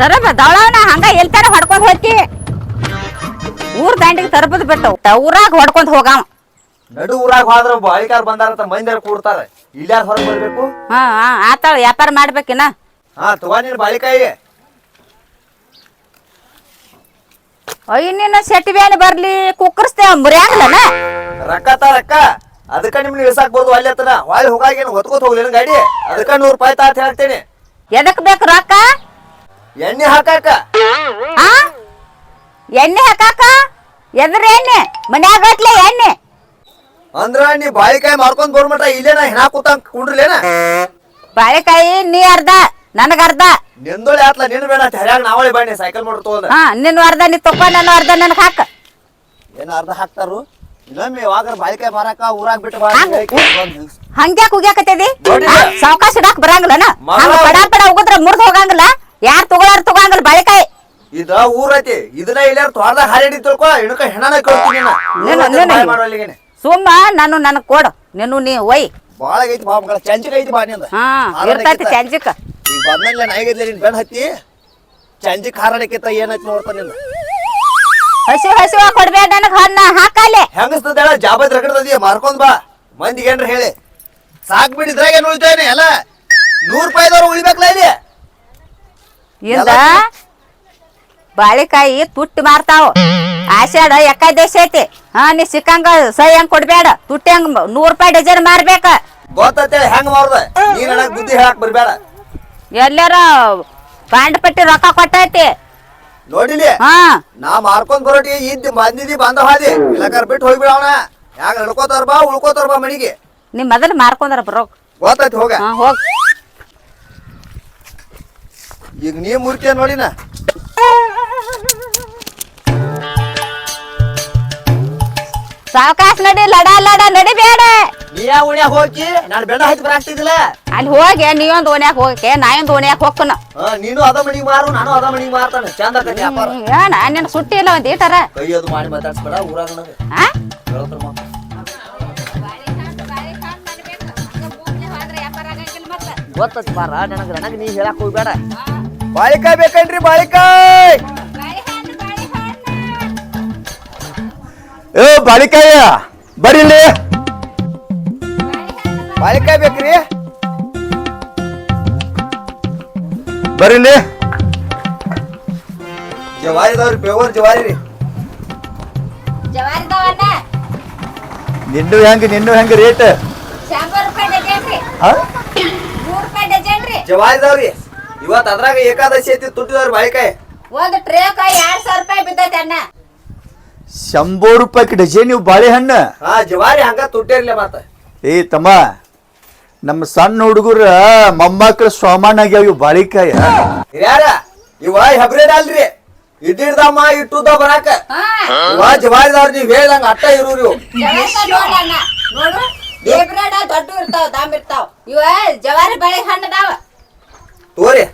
ತರಬ ದವಳವನ ಹಂಗ ಎಲ್ತಾರ ಹೊಡ್ಕೊಂಡ್ ಹೋಗಿ ಊರ್ ದಾಂಡಿಗೆ ತರಬದ್ ಬಿಟ್ಟು ಊರಾಗ ಹೊಡ್ಕೊಂಡ್ ಹೋಗಾವ. ನಡು ಊರಾಗ ಹೋದ್ರ ಬಾಳಿಕಾರ್ ಬಂದಾರಂತ ಮಂದಿರ ಕೂಡ್ತಾರ ಇಲ್ಯಾರ ಹೊರಗೆ ಬರ್ಬೇಕು? ಹಾ ಹಾ ಆತಾಳ ವ್ಯಾಪಾರ ಮಾಡ್ಬೇಕಿನ ಹಾ ತಗೋ ನೀನ್ ಬಾಳಿಕಾಯಿ ಅಯ್ಯ ನಿನ್ನ ಸೆಟ್ಟಿ ಬ್ಯಾನಿ ಬರ್ಲಿ ಕುಕ್ಕರ್ಸ್ತೇವ ಮುರಿಯಾಂಗಲನ? ರೊಕ್ಕ ತಾ ರೊಕ್ಕ. ಅದಕ್ಕ ನಿಮ್ನ ಇಳಿಸಾಕ್ ಬರ್ದು ಅಲ್ಲಿ ಹತ್ತನ. ಹೊಳ್ಳಿ ಹೋಗಾಗೇನು ಹೊತ್ಕೋತ ಹೋಗ್ಲಿ ಗಾಡಿ? ಅದಕ್ಕ ನೂರು ರೂಪಾಯಿ ತಾತ ಹೇಳ್ತೇನೆ. ಎದಕ್ ಬೇಕು ರೊಕ್ಕ? ಎಣ್ಣೆ ಹಾಕಾಕ. ಆ? ಎಣ್ಣೆ ಹಾಕಾಕ? ಎದ್ರ ಎಣ್ಣೆ? ಮನ್ಯಾಗ ಗಟ್ಲೆ ಎಣ್ಣೆ? ಅಂದ್ರ ನೀ ಬಾಳಿಕಾಯಿ ಮಾರ್ಕೊಂಡ್ ಬರ್ಮಟ ಇಲ್ಲೇನ ಹೆಣ ಕೂತ ಕುಂಡ್ರಲೇನ ಬಾಳೆಕಾಯಿ ನೀ ಅರ್ಧ ನನಗ ಅರ್ಧ. ನಿಂದೋಳಿ ಆತ್ಲ ನಿನ್ ಬೇಡ ಹರ್ಯಾಗ ನಾವಳಿ ಬಾಣಿ ಸೈಕಲ್ ಮೋಟರ್ ತಗೊಂಡ. ಹಾ ನಿನ್ನ ಅರ್ಧ ನೀ ತಪ್ಪ ನನ್ನ ಅರ್ಧ ನನಗೆ ಹಾಕ. ಏನ್ ಅರ್ಧ ಹಾಕ್ತಾರು? ಇನ್ನೊಮ್ಮೆ ಯಾವಾಗ ಬಾಳಿಕಾಯಿ ಮಾರಾಕ ಊರಾಗ ಬಿಟ್ಟು ಬಾ ಹಂಗ್ ಹಂಗ್ಯಾಕ್ ಉಗ್ಯಾಕತ್ತದಿ. ಸಾವಕಾಶ ಇಡಾಕ್ ಬರಂಗಿಲ್ಲನ? ಮಗಳ- ಹಂಗ ಪಡ ಪಡ ಉಗುದ್ರ ಮುರ್ದ್ ಹೋಗಂಗಿಲ್ಲ? ಯಾರ್ ತಗೊಳಾರ ತಗೋಂಗಿಲ್ಲ ಬಾಳೆಕಾಯಿ ಇದ ಊರೈತಿ ಐತಿ. ಇದನ್ನ ಇಲ್ಲಾರ ತೋಟದಾಗ ಹಾರಿಡಿ ತಿಳ್ಕೊ ಇಣಕ ಹೆಣನ ಕೇಳ್ತೀನಿ ನೀನು- ಸುಮ್ಮ ನಾನು ನನಗ್ ಕೊಡು. ನೀನು ನೀ ಒಯ್. ಬಾಳ ಐತಿ ಬಾ ಮಗಳ. ಚಂಚಕ ಐತಿ ಬಾ ನಿಂದ. ಹಾ. ಇರ್ತೈತಿ ಚಂಜಿಕ ಈಗ ಬಂದಂಗ್ಲ ನಾಯಿಗಿದ್ಲೆ ನಿನ್ ಬೆನ್ ಹತ್ತಿ. ಚಂಜಿಕ್ ಹಾರಾಡಕ್ಕಿತ್ತ ಏನೈತಿ ನೋಡ್ತಾ ನಿಂದ. ಹಸಿವ ಹಸಿವ ಕೊಡ್ಬೇಡ ನನಗ್ ಹಣ್ಣ. ಹಾಕಲೆ ಹೆಂಗಸ್ತದ ಹೇಳ? ಜಾಬದ್ ರಗಡದಿ ಮಾರ್ಕೊಂಡ್ ಬಾ. ಮಂದಿಗೆ ಏನ್ರ ಹೇಳಿ. ಸಾಕ್ ಬಿಡಿ ಇದ್ರಾಗೆ ಏನ್ ಉಳಿತೇನೆ ಅಲ್ಲ ನೂರ್ ರೂಪಾಯಿದವ್ರು ಉಳಿಬೇಕಲ್ಲ ಇಲ್ಲಿ. ಇಂದ ಬಾಳೆಕಾಯಿ ತುಟ್ಟಿ ಮಾರ್ತಾವ. ಆಷಾಢ ದೇಶ ಐತಿ. ಹಾ ನೀ ಸಿಕ್ಕಂಗ ಸೈ ಹೆಂಗ್ ಕೊಡ್ಬೇಡ ತುಟ್ಟಿ ಹೆಂಗ್ ನೂರ್ ರೂಪಾಯಿ ಡಜನ್ ಮಾರ್ಬೇಕ. ಗೊತ್ತೇಳಿ ಹೆಂಗ್ ಮಾರ್ದ? ನೀ ನನಗ್ ಬುದ್ಧಿ ಹೇಳಕ್ ಬರ್ಬೇಡ ಎಲ್ಲಾರ ಬಾಂಡ್ ಪಟ್ಟಿ ರೊಕ್ಕ ಕೊಟ್ಟೈತಿ. ನೋಡಿಲಿ? ಹಾ. ನಾ ಮಾರ್ಕೊಂಡ್ ಬರೋಟಿ ಇದ್ದ ಬಂದಿದಿ ಬಂದ ಹಾದಿ. ಇಲ್ಲಕಾರ ಬಿಟ್ಟು ಹೋಗ್ಬಿಡವನ ಯಾಕ ನಡ್ಕೋತಾರ ಬಾ ಉಳ್ಕೋತಾರ ಬಾ ಮನಿಗೆ. ನೀ ಮೊದಲು ಮಾರ್ಕೊಂಡ್ರ ಬರೋ ಗೊತ್ತೈತಿ ಹೋಗ. ಹೋಗ್. ಈಗ ನೀ ಮೂರ್ತಿಯ ನೋಡಿನ? ಸಾವಕಾಶ ನಡಿ ಲಡ ಲಡ ನಡಿಬೇಡ ನೀ ಯಾವ ಹೋಗಿ? ನಾನು ಬೆಣ್ಣ ಹಚ್ಚಿ ಬರಾಕ್ತಿದ್ದಿಲ್ಲ. ಅಲ್ಲಿ ಹೋಗಿ ನೀವೊಂದು ಓಣ್ಯಾಗ ಹೋಗಕ್ಕೆ ನಾಯೊಂದು ಓಣ್ಯಾಗ ಹೋಗ್ಕನ ಹಾ ನೀನು ಅದ ಮನಿಗೆ ಮಾರು ನಾನು ಅದ ಮನಿಗೆ ಮಾರ್ತಾನೆ. ಚಂದ ಆಕತಿ ವ್ಯಾಪಾರ. ಏನ ನಿನ್ನ ಸುಟ್ಟಿ ಇಲ್ಲ ಒಂದ್ ಈಟರ ಕೈ ಅದು ಮಾಡಿ ಮಾತಾಡ್ಸ್ಬೇಡ ಊರಾಗ ನನಗೆ. ಆ? ಹೇಳ್ತಾರ ಮಾತು. ಗೊತ್ತೈತಿ ಮಾರ ನನಗೆ ನನಗೆ ನೀ ಹೇಳಕ್ ಹೋಗ್ಬೇಡ. ಬಾಳಿಕಾಯಿ ಬೇಕನ್ರಿ ಬಾಳಿಕಾಯಿ. ಏ ಬಾಳಿಕಾಯ ಬರೀಲಿ ಬಾಳಿಕಾಯಿ ಬೇಕ್ರಿ. ಬರ್ರಿ ಇಲ್ಲಿ. ಜವಾರಿ ಇದಾವ್ರಿ ಪೇವರ್ ಜವಾರಿ ರೀ. ನಿನ್ನು ಹೆಂಗ ನಿನ್ನು ಹೆಂಗ ರೇಟ್ ಜವಾರಿ ಇದಾವ್ರಿ ಇವತ್ ಅದ್ರಾಗ ಏಕಾದಶಿ ಐತಿ ತುಟ್ಟಿದವ್ರ ಬಾಳಿಕಾಯಿ ಒಂದು ಟ್ರೇಕ ಎರಡ್ ಸಾವಿರ ರೂಪಾಯಿ ಬಿದ್ದೈತೆ ಅಣ್ಣ. ಶಂಬರ್ ರೂಪಾಯಿ ಡಜನ್ ನೀವು ಬಾಳೆಹಣ್ಣ ಹಾ ಜವಾರಿ ಹಂಗ ತುಟ್ಟಿರ್ಲಿ ಮತ್ತ. ಏ ತಮ್ಮ ನಮ್ಮ ಸಣ್ಣ ಹುಡುಗರ ಮೊಮ್ಮಕ್ಳ ಸ್ವಾಮಾನ ಆಗ್ಯಾವ ಇವು ಬಾಳಿಕಾಯ ಯಾರ ಇವ ಹೆಬ್ರೇಡ್ ಅಲ್ರಿ. ಇದ್ದಿಡ್ದಮ್ಮ ಇಟ್ಟುದ ಬರಾಕ. ಇವ ಜವಾರಿದವ್ರ ನೀವ್ ಹೇಳ್ದಂಗ ಅಟ್ಟ ಇರೋರು ಇವು. ಜವಾರಿ ನೋಡು ದೊಡ್ಡ ಇರ್ತಾವ ದಾಮ್ ಇರ್ತಾವ. ಇವ ಜವಾರಿ ಬಾಳೆ ಹಣ್ಣು ತೋರಿ.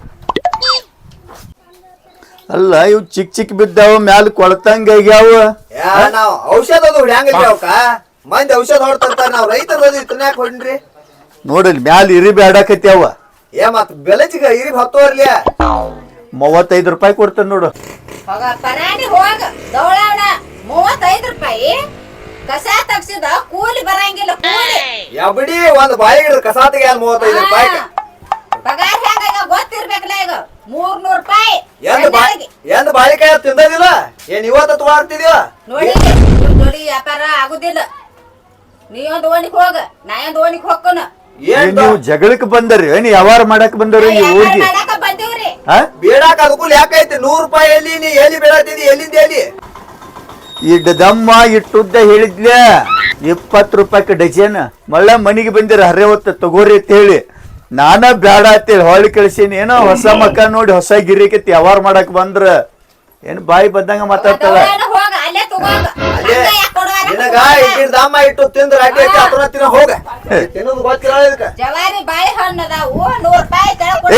ಅಲ್ಲ ಇವ್ ಚಿಕ್ ಚಿಕ್ ಬಿದ್ದಾವ ಮ್ಯಾಲ ಕೊಳತಂಗ ಆಗ್ಯಾವ. ಯಾ ನಾವ್ ಔಷಧ ಅದು ಹೊಡ್ಯಾಂಗಿಲ್ರಿ ಅವಕ್ಕ. ಮಂದಿ ಔಷಧ ಹೊಡ್ತಾರ ನಾವ್ ರೈತರು ತಿನ್ನಾಕ ಇತ್ತನ್ಯಾಕ ಹೊಡ್ರಿ ನೋಡಲ್ ಮ್ಯಾಲ ಇರಿ ಬೇಡಕತ್ಯಾವ ಏ ಮತ್ ಬೆಲಚಿಗ ಇರಿ ಹತ್ತೋರ್ಲಿ. ಮೂವತ್ತೈದು ರೂಪಾಯಿ ಕೊಡ್ತಾನೆ ನೋಡು. ಹೋಗ ಪರಾಣಿ ಹೋಗ ದೌಳವಣ ಮೂವತ್ತೈದು ರೂಪಾಯಿ. ಕಸ ತಗ್ಸಿದ ಕೂಲಿ ಬರಂಗಿಲ್ಲ ಕೂಲಿ. ಎಬಡಿ ಒಂದ್ ಬಾಯಿ ಹಿಡಿದು ಕಸಾತಿಗೆ ಅಲ್ಲಿ ಮೂವತ್ತೈದು ರೂಪಾಯಿ. ಪಗಾರ ಹೆಂಗ ಗೊತ್ತಿರ್ಬೇಕಲ್ಲ ಈಗ ಮೂರ್ ನೂರ್ ರೂಪಾಯಿ. ಎಂದ ಬಾಳಿಕೆ ಎಂದ ಬಾಳಿಕಾಯಿ ತಿಂದದಿಲ್ಲ? ಏನ್ ಇವತ್ತು ತಗೊಳ್ತಿದ್ಯೋ ನೋಡಿ ನೋಡಿ ಜೋಡಿ ವ್ಯಾಪಾರ ಆಗುದಿಲ್ಲ. ನೀ ಒಂದ್ ಓಣಿಗ್ ಹೋಗ ನಾ ಒಂದು ಓಣಿಗ್ ಹೋಗ್ಕೊನ. ಏ, ಏನ್ ನೀವು ಜಗಳಕ್ಕೆ ಬಂದರಿ? ಏನ್ ವ್ಯವಹಾರ ಮಾಡಕ್ ಬಂದವ್ರಿ ಹೋಗಿ? ಊರಿಗೆ ಮಾಡಾಕ ಬಂದೀವ್ರಿ. ಹಾ ಬೇಡಾಕ ಅದಕ್ಕೂ ಯಾಕೈತಿ? ನೂರು ರೂಪಾಯಿ ಎಲ್ಲಿ ನೀ ಎಲ್ಲಿ ಬೇಡಾತಿದಿ ಎಲ್ಲಿಂದ ಎಲ್ಲಿ? ಈ ದಮ್ಮ ಇಟ್ಟುದ್ದ ಹೇಳಿದ್ಲೆ. ಇಪ್ಪತ್ತು ರೂಪಾಯಿ ಡಜನ್. ಮಳ್ಳ ಮನಿಗೆ ಬಂದಿರ ಹರೇ ತಗೋರಿ ಅಂತ ಹೇಳಿ. ನಾನ ಬ್ಯಾಡ ಅಂತೇಳಿ ಹೊಳ್ಳಿ ಕಳಿಸೀನಿ. ಏನೋ ಹೊಸ ಮಕ್ಕ ನೋಡಿ ಹೊಸ ಗಿರಿಕೆ ವ್ಯವಹಾರ ಮಾಡಕ್ ಬಂದ್ರ. ಏನ್ ಬಾಯಿ ಬಂದಂಗ ಮಾತಾಡ್ತಾಳ? ಇಟ್ಟು ತಿಂದ್ರ ಹೋಗ.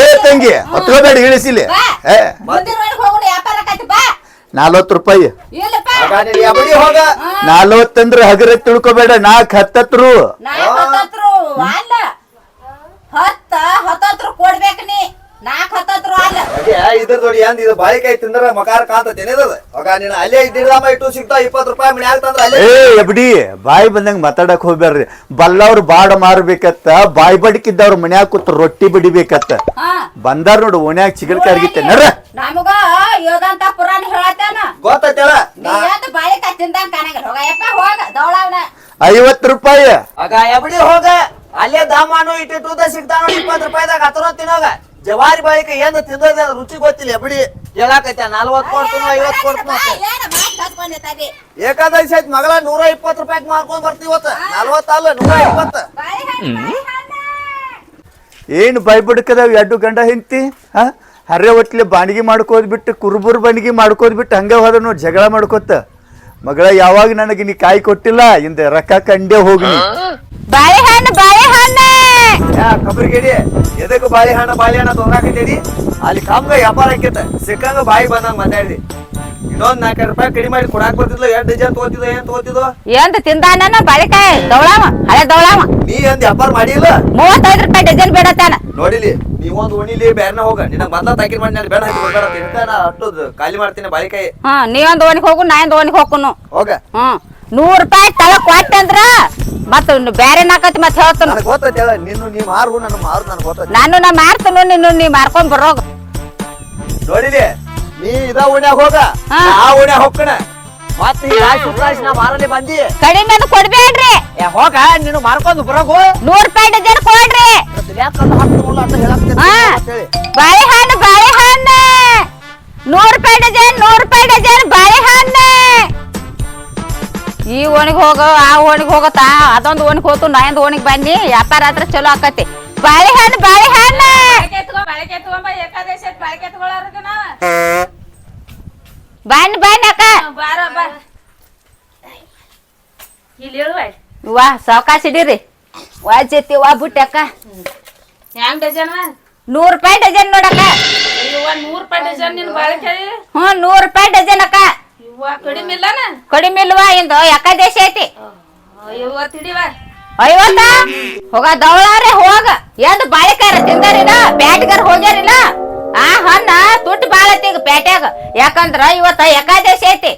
ಏ ತಂಗಿ. ಹೊತ್ಕೋಬೇಡ ಇಳಿಸಿಲಿ. ನಲ್ವತ್ತು ರೂಪಾಯಿ. ನಾಲ್ವತ್ತಂದ್ರ ಹಗರ ತಿಳ್ಕೊಬೇಡ ನಾಲ್ಕು ಹತ್ತತ್ರು. ಹತ್ತ ಹತ್ತತ್ರ ಕೊಡ್ಬೇಕ ನೀ. ನಾಕ್ ಹತ್ತತ್ರ ಅಲ್ಲ ಇದ್ರ ನೋಡಿ ಏನ್ ಇದು ಬಾಳಿಕಾಯಿ ತಿಂದ್ರ ಮಕಾರ ಕಾಂತತೆ ಏನಿದದ ಮಗ ನೀನ್ ಅಲ್ಲೇ ಇದ್ದಿಡ್ದಾಮ ಇಟ್ಟು ಸಿಗ್ತಾವ ಇಪ್ಪತ್ತು ರೂಪಾಯಿ ಮನೆ ಆಗ್ತಂದ್ರ ಅಲ್ಲೇ ಏ ಎಬ್ಡಿ ಬಾಯಿ ಬಂದಂಗ ಮಾತಾಡಕ್ ಹೋಗ್ಬ್ಯಾರ್ರಿ ಬಲ್ಲವ್ರು ಬಾಡ ಮಾರ್ಬೇಕತ್ತ ಬಾಯಿ ಬಡಿಕಿದ್ದವ್ರ ಮನ್ಯಾಗ ಕೂತ್ ರೊಟ್ಟಿ ಬಡಿಬೇಕತ್ತ. ಹಾ. ಬಂದಾರ ನೋಡು ಓಣ್ಯಾಗ ಚಿಗಲ್ ಅರ್ಗಿತ್ತೆ ನರ ನಮಗ ಯೋದಂತ ಪುರಾಣ ಹೇಳತ್ತೇನ? ಗೊತ್ತೈತೇಳ ನೀ ಯಾವ್ದು ಬಾಳಿಕಾಯಿ ತಿಂದಂಗ ಕಾಣಂಗಿಲ್ಲ. ಹೋಗ ಯಪ್ಪ ಹೋಗ ದೌಳವ್ನ. ಐವತ್ ರೂಪಾಯಿ. ಆಗ ಎಬಡಿ ಹೋಗ. ಅಲ್ಲೇ ದಾಮಾನು ಇಟ್ಟಿಟ್ಟುದ ಸಿಗ್ತಾವ ನೋಡಿ, ಇಪ್ಪತ್ತು ರೂಪಾಯಿದಾಗ ಹತ್ತರೋ ತಿನ್ನೋಗ. ಜವಾರಿ ಬಾಳಿಕೆ ಏನು ತಿಂದದ ರುಚಿ ಗೊತ್ತಿಲ್ಲ ಎಬಡಿ ಹೇಳಾಕೈತೆ, ನಲ್ವತ್ತು ಕೊಡ್ತೀನೋ, ಐವತ್ತು ಕೊಡ್ತೀನೋ ಏಕಾದಶಿ ಆಯ್ತು, ಮಗಳ ನೂರ ಇಪ್ಪತ್ತು ರೂಪಾಯಿ ಮಾರ್ಕೊಂಡ್ ಬರ್ತೀವಿ ಇವತ್ತು. ನಲ್ವತ್ತಲ್ಲ ನೂರ ಇಪ್ಪತ್ತು. ಏನು ಎಡ್ಡು ಎರಡು ಗಂಡ ಹಿಂತಿ ಹಾ? ಹರ್ರೆ ಒಟ್ಲೆ ಬಾಣಿಗೆ ಮಾಡ್ಕೋದ್ಬಿಟ್ಟು, ಕುರುಬುರ್ ಬಾಣಿಗೆ ಮಾಡ್ಕೋದ್ಬಿಟ್ಟು ಹಂಗೆ ಹೋದ ನೋಡಿ ಜಗಳ ಮಾಡ್ಕೋತ ಮಗಳ ಯಾವಾಗ ನನಗೆ ನೀ ಕಾಯಿ ಕೊಟ್ಟಿಲ್ಲ? ಇಂದ ರೊಕ್ಕ ಕಂಡೇ ಹೋಗಿ. ಬಾಳೆಹಣ್ಣು ಬಾಳೆಹಣ್ಣು! ಯಾ ಕಬ್ರಿಗೇಡಿ ಎದಕ್ಕೆ ಬಾಳೆಹಣ್ಣ ಬಾಳೆಹಣ್ಣ ತೊಗೊಂಡಾಕತ್ತೇಡಿ ಅಲ್ಲಿ ಕಾಮ್ಗ ವ್ಯಾಪಾರ ಆಕೈತೆ. ಸಿಕ್ಕಂಗ ಬಾಯಿ ಬಂದಂಗ ಮಾತಾಡಿ ಇನ್ನೊಂದ್ ನಾಲ್ಕೈದು ರೂಪಾಯಿ ಕಡಿಮೆ ಮಾಡಿ ಕೊಡಾಕ್ ಬರ್ತಿದ್ಲ. ಎರಡು ಡಜನ್ ತಗೋತಿದ್ದ ಏನ್ ತಗೋತಿದ್ವು ಎಂತ ತಿಂದಾನ ಬಾಳಿಕಾಯಿ? ದೌಳಾವ ಹಳೆ ದೌಳಾವ ನೀ ಅಂದ್ ವ್ಯಾಪಾರ ಮಾಡಿಲ್ಲ? ಮೂವತ್ತೈದು ರೂಪಾಯಿ ಡಜನ್ ಬೇಡತ್ತಾನ ನೋಡಿಲಿ ನೀವೊಂದ್ ಓಣಿಲಿ ಬೇರೆನ ಹೋಗ. ನಿನ್ನ ಮೊದ್ಲ ತಾಕಿರ್ ಮಾಡಿ ನಾನು ಬೇಡ ಹಾಕಿ ಹೋಗ್ಬೇಡ ತಿಂತ ನಾ ಅಷ್ಟೊಂದು ಖಾಲಿ ಮಾಡ್ತೀನಿ ಬಾಳಿಕಾಯಿ. ಹಾ ನೀವೊಂದು ಓಣಿಗೆ ಹೋಗು ನಾ ಒಂದು ಓಣಿಗೆ ಹೋಗುನು. ಹೋಗ. ಹ್ಮ್. ನೂರ್ ರೂಪಾಯಿ ತಳ ಕೊಟ್ಟಂದ್ರ ಮತ್ತ ಬೇರೆ ನಾಕತಿ ಮತ್ತೆ ಹೇಳ್ತಾನ. ನನಗೆ ಗೊತ್ತೈತಿ ಹೇಳ ನಿನ್ನ ನೀ ಮಾರು ನನ್ನ ಮಾರು ನನಗೆ ಗೊತ್ತೈತಿ. ನಾನು ನಾ ಮಾರ್ತನು ನಿನ್ನ ನೀ ಮಾರ್ಕೊಂಡ್ ಬರೋಗ. ನೋಡಿಲಿ ನೀ ಇದ ಓಣ್ಯಾಗ ಹೋಗ. ಹಾ. ಆ ಓಣ್ಯಾಗ ಹೋಗ್ಕಣ ಮತ್ತ ಈ ರಾಶಿ ಉತ್ರಾಶಿ ನಾ ಮಾರಲಿ ಬಂದಿ. ಕಡಿಮೆ ಅದು ಕೊಡ್ಬೇಡ್ರಿ ಏ ಹೋಗ ನೀನು ಮಾರ್ಕೊಂಡು ಬರೋಗು. ನೂರ್ ರೂಪಾಯಿ ಡಜನ್ ಕೊಡ್ರಿ. ಯಾಕಂತ ಹಣ್ಣು ಅಂತ ಹೇಳಾಕ್ತೀನಿ ಹಾ. ಅಂತೇಳಿ. ಬಾಳೆಹಣ್ಣು ಬಾಳೆಹಣ್ಣು ನೂರ್ ರೂಪಾಯಿ ಡಜನ್ ನೂರ್ ರೂಪಾಯಿ ಡಜನ್ ಬಾಳೆಹಣ್ಣು ಈ ಓಣಿಗೆ ಹೋಗೋ ಆ ಓಣಿಗೆ ಹೋಗತ್ತಾ ಅದೊಂದು ಓಣಿಗೆ ಹೋತು ನಾ ಒಂದು ಓಣಿಗೆ ಬನ್ನಿ ವ್ಯಾಪಾರ ಆದ್ರೆ ಚಲೋ ಆಕತಿ. ಬಾಳೆಹಣ್ಣು ಬಾಳೆಹಣ್ಣು ಬಾಳಿಕೆ ತಗೊಂಬ ಏಕಾದಶಿ ಐತ್ ಬಾಳಿಕೆ ತಗೊಳ್ಳೋರ್ಗ ನಾವ ಬನ್ನಿ ಬನ್ನಿ ಅಕ್ಕ ಬಾರ ಬಾ ಇಲ್ಲಿ ಹೇಳುವ ವಾ ಸಾವಕಾಶ ಹಿಡೀರಿ ವಾ ಜೊತೆ ವಾ ಬುಟ್ಟಿ ಅಕ್ಕ ಹೆಂಗ್ ಡಜನ್ ನೂರ್ ರೂಪಾಯಿ ಡಜನ್ ನೋಡಕ್ಕ ಇವ್ವ ನೂರ್ ರೂಪಾಯಿ ಡಜನ್ ನಿನ್ ಬಾಳಿಕೆ ಹ್ಞೂ ನೂರ್ ರೂಪಾಯಿ ಡಜನ್ ಅಕ್ಕ ಇವ್ವ ಕಡಿಮೆ ಇಲ್ಲನ ಕಡಿಮೆ ಇಲ್ವಾ ಇಂದು ದೇಶ ಐತಿ ಇವ್ವ ತಿಡಿವ ಐವತ್ತ ಹೋಗ ದವಳಾರೆ ಹೋಗ ಎದ್ ಬಾಳಿಕಾರ ತಿಂದಾರಿನ ಬ್ಯಾಟ್ಗಾರ ಹೋಗ್ಯಾರಿನ ಆ ಹಣ್ಣ ತುಟ್ಟು ಬಾಳ ಐತಿ ಈಗ ಪ್ಯಾಟ್ಯಾಗ ಯಾಕಂದ್ರ ಇವತ್ತ ಏಕಾದಶಿ ಐತಿ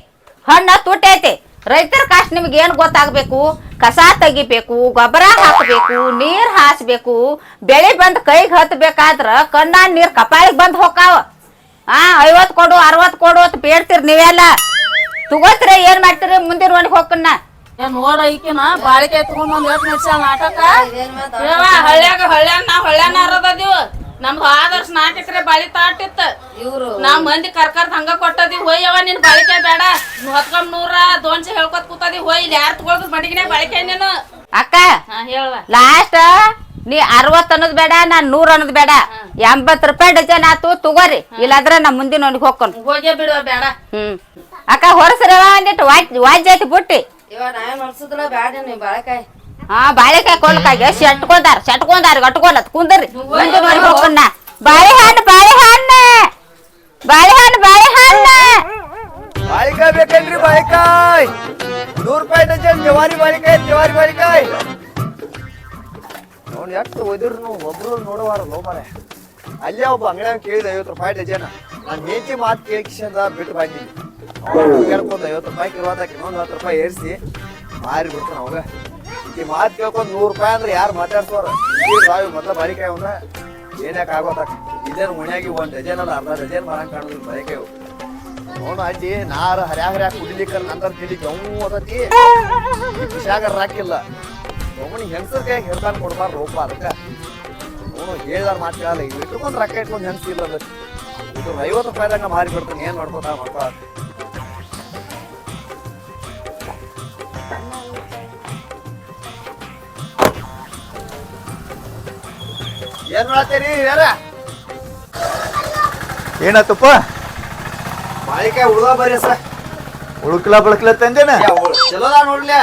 ಹಣ್ಣ ತುಟ್ಟೈತಿ ಐತಿ ರೈತರ ಕಾಸ್ಟ್ ನಿಮ್ಗೆ ಏನ್ ಗೊತ್ತಾಗ್ಬೇಕು ಕಸ ತೆಗಿಬೇಕು ಗೊಬ್ಬರ ಹಾಕಬೇಕು ನೀರ್ ಹಾಸ್ಬೇಕು ಬೆಳೆ ಬಂದ್ ಕೈಗೆ ಹತ್ಬೇಕಾದ್ರ ಕಣ್ಣ ನೀರ್ ಕಪಾಳಿಗೆ ಬಂದ್ ಹೋಗಾವ ಆ ಐವತ್ ಕೊಡು ಅರವತ್ ಕೊಡು ಅಂತ ಬೇಡ್ತೀರಿ ನೀವೆಲ್ಲ. ತಗೋತ್ರಿ ಏನ್ ಮಾಡ್ತೀರಿ? ಮುಂದಿನ ಒಣಗಿ ಹೋಗ್ಕನ್ನ ಏನ್ ನೋಡ ಈಕಿನ ಬಾಳಿಕೆ ತಗೊಂಡ್ ನಡ್ಸ್ಯಾಳ ನಾಟಕ? ಹಳ್ಳ್ಯಾಗ ಹಳ್ಳ್ಯಾಗ ನಾ ಹಳ್ಳ್ಯಾನ ಅರದೀವ್ ನಮ್ದು ಆದರ್ಶ ನಾಟಿಕ್ರೆ ಬಾಳಿ ತಾಟಿತ್ತ. ಇವ್ರು ನಾ ಮಂದಿ ಕರ್ಕರ್ದ ಹಂಗ ಕೊಟ್ಟದಿ ಹೋಯವ್ವ ನಿನ್ ಬಾಳಿಕೆ ಬೇಡ. ಹೊತ್ಕೊಂಡ್ ನೂರ ದೋನ್ಸಿ ಹೇಳ್ಕೊತ್ ಕೂತದಿ ಹೋಯ್ ಇಲ್ಲಿ ಯಾರು ತಗೊಳ್ದು ಮಡಿಗಿನೇ ಬಾಳಿಕೆ ನೀನು? ಅಕ್ಕ ಹಾ ಹೇಳುವ ಲಾಸ್ಟ್ ನೀ ಅರವತ್ ಅನ್ನೋದ್ ಬೇಡ ನಾನ್ ನೂರ್ ಅನ್ನೋದ್ ಬೇಡ. ಎಂಬತ್ ರೂಪಾಯಿ ಡಜನ್ ಆತು ತಗೋರಿ. ಇಲ್ಲಾಂದ್ರ ನಾ ಮುಂದಿನ ಅವ್ನಿಗೆ ಹೋಗ್ಕೊಂಡು ಹೋಗೇ ಬಿಡುವ ಬೇಡ. ಹ್ಮ್. ಅಕ್ಕ ಹೊರಸ್ರವ ಅಂದಿಟ್ಟು ವಾಜ್ ವಾಜ್ ಬುಟ್ಟಿ. ಇವಾಗ ಬ್ಯಾಡ ನೀವು ಬಾಳೆಕಾಯಿ. ಹಾ ಬಾಳೆಕಾಯಿ ಕೊಲ್ಕಾಗೆ ಸೆಟ್ಕೊಂಡಾರ ಸೆಟ್ಕೊಂಡಾರ ಗಟ್ಕೊಲತ್ ಕುಂದ್ರಿ. ಮುಂದಿನ ಒಣಗಿ ಹೋಗ್ಕೊಂಡ ಬಾಳೆಹಣ್ಣು ಬಾಳೆಹಣ್ಣು. ಬಾಳೆಹಣ್ಣು ಬಾಳೆಹಣ್ಣು. ಬಾಳಿಕಾಯಿ ಬೇಕೇನ್ರಿ ಬಾಳೆಕಾಯಿ. ನೂರು ರೂಪಾಯಿ ಡಜನ್ ಜವಾರಿ ಬಾಳಿಕಾಯಿ ಜವಾರಿ ಬಾಳಿಕಾಯಿ. ನೋಡಿ ಎಷ್ಟು ಒದಿರ್ನು ಒಬ್ರು ನೋಡುವಾರ ಲೋಮಾರೆ ಅಲ್ಲೇ ಒಬ್ಬ ಅಂಗಡಿಯಾಗ ಕೇಳಿದ ಐವತ್ತು ರೂಪಾಯಿ ಡಜನ್ ನಾನು ಮೇಚಿ ಮಾತು ಕೇಳಿಸಿಂದ ಬಿಟ್ಟು ಅವ್ನು ಕೇಳ್ಕೊಂಡು ಐವತ್ತು ರೂಪಾಯಿ ಇರುವುದಕ್ಕೆ ಇನ್ನೊಂದು ಹತ್ತು ರೂಪಾಯಿ ಏರಿಸಿ ಮಾರಿ ಬಿಡ್ತಾನೆ ಅವಾಗ. ಈ ಮಾತು ಕೇಳ್ಕೊಂಡು ನೂರು ರೂಪಾಯಿ ಅಂದ್ರೆ ಯಾರು ಮಾತಾಡ್ಸೋರ? ಸಾವಿ ಮೊದಲ ಬರಿಕಾಯಿ ಅವ್ರ ಏನಕ್ಕೆ ಆಗೋತ ಇದೇನು ಮುಣ್ಯಾಗಿ ಒಂದ್ ಡಜನ್ ಅಲ್ಲ, ಅರ್ಧ ಡಜನ್ ಮರ ಕಾಣೋದಿಲ್ಲ ಬರಿಕಾಯಿ ನೋಡು ಅಜ್ಜಿ, ನಾರ ಹರ್ಯಾ ಹರ್ಯಾ ಕುಡಿಲಿಕ್ಕ ನಂತರ ತಿಳಿ ಗೌ ಅದತಿ ಖುಷಿಯಾಗರ್ ಹಾಕಿಲ್ಲ. ಒಮ್ಮನಿ ಹೆಂಗಸರ್ ಕೈ ಹೇಳ್ತಾನೆ ಕೊಡ್ಬಾರ್ದು ರೂಪ ಅದಕ್ಕ ನೋಡು, ಹೇಳಿದಾರ ಮಾತು ಕೇಳಲ್ಲ. ಇದು ಇಟ್ಕೊಂಡು ರೊಕ್ಕ ಇಟ್ಕೊಂಡು ಹೆಂಗಸಿಲ್ಲ ಇದು ಐವತ್ತು ರೂಪಾಯಿದಾಗ ಮಾರಿ ಬಿಡ್ತಾನೆ ಏನ್ ಮಾಡ್ಕೋತಾ ಮಕ್ಕಳ ಏನ್ ಮಾಡತ್ತೀರಿ ಯಾರ? ಏನಾತಪ್ಪ ಮಾಳಿಕಾಯಿ ಉಳ್ದ ಬರ್ರಿ ಸರ್. ಉಳುಕ್ಲ ಬಳಕ್ಲ ತಂದೇನ? ಚಲೋದ ನೋಡ್ಲಿ.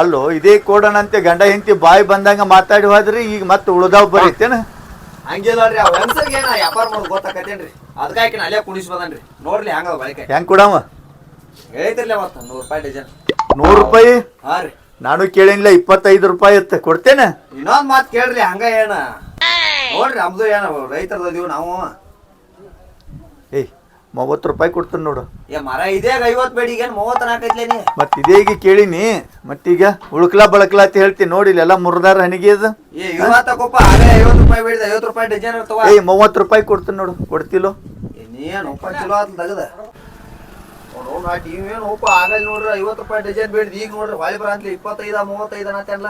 ಅಲ್ಲೋ ಇದೇ ಕೋಡನಂತೆ ಗಂಡ ಹೆಂಡತಿ ಬಾಯಿ ಬಂದಂಗ ಮಾತಾಡಿ ಹೋದ್ರಿ ಈಗ ಮತ್ತೆ ಉಳ್ದಾವ್ ಬರೀತೇನ ಹಂಗಿಲ್ಲ ರೀ ಅವ್ ಹೆಂಗಸರ್ಗೆ ಏನ ವ್ಯಾಪಾರ ಮಾಡೋದು ಗೊತ್ತಾಕತ್ತೇನ್ರಿ? ನಾ ಅಲ್ಲೇ ಕುಡಿಸ್ ಬಂದನ್ರಿ. ನೋಡ್ಲಿ ಹಂಗ ಬಾಳಿಕಾಯಿ. ಹೆಂಗ್ ಕೊಡವ? ಹೇಳ್ತಿರ್ಲಿ ಮತ್ತ ನೂರು ರೂಪಾಯಿ ಡಜನ್. ನೂರು ರೂಪಾಯಿ? ಹಾ ರೀ. ನಾನು ಕೇಳಿಲ್ಲ ಇಪ್ಪತ್ತೈದು ರೂಪಾಯಿ ಇತ್ತು. ಕೊಡ್ತೇನೆ. ಇನ್ನೊಂದ್ ಮಾತ್ ಕೇಳ್ರಿ ಹಂಗ ಏನ? ನೋಡ್ರಿ ನಮ್ದು ಏನ ರೈತರದೀವಿ ನಾವು. ಏಯ್ ಮೂವತ್ತು ರೂಪಾಯಿ ಕೊಡ್ತೀನಿ ನೋಡು. ಏ ಮರ ಇದೇ ಐವತ್ ಬೇಡಿ ಏನ್ ಮೂವತ್ತ ನಾಲ್ಕೈತ್ಲೇನಿ ಮತ್ತೆ ಇದೀಗ ಕೇಳಿನಿ. ಮತ್ತೀಗ ಉಳ್ಕಲ ಬಳಕಲಾ ಅಂತ ಹೇಳ್ತೀನಿ ನೋಡಿ ಇಲ್ಲೆಲ್ಲ ಮುರ್ದಾರ ಹನಿಗೆ ಅದು ಏ ಇವ ಆಗಲೇ ಐವತ್ತು ರೂಪಾಯಿ ಬೇಡಿದ ಐವತ್ತು ರೂಪಾಯಿ ಡಜನ್ ಇರ್ತವ. ಏಯ್ ಮೂವತ್ತು ರೂಪಾಯಿ ಕೊಡ್ತೀನಿ ನೋಡು ಕೊಡ್ತಿಲ್ಲೋ ಏನೇನು ನೀನ್ ಚಲೋ ಆತ್ ತಗದ ನೋಡು ನಾ ಟಿವಿ ಏನು ಒಪ್ಪ ಆಗಲ್ ನೋಡ್ರಿ ಐವತ್ತು ರೂಪಾಯಿ ಡಜನ್ ಬೇಡ್ದು ಈಗ ನೋಡ್ರಿ ಹೊಳಿ ಬರಂತ್ಲಿ ಇಪ್ಪತ್ತೈದ ಮೂವತ್ತೈದ ಅನ್ನತ್ತಲ್ಲ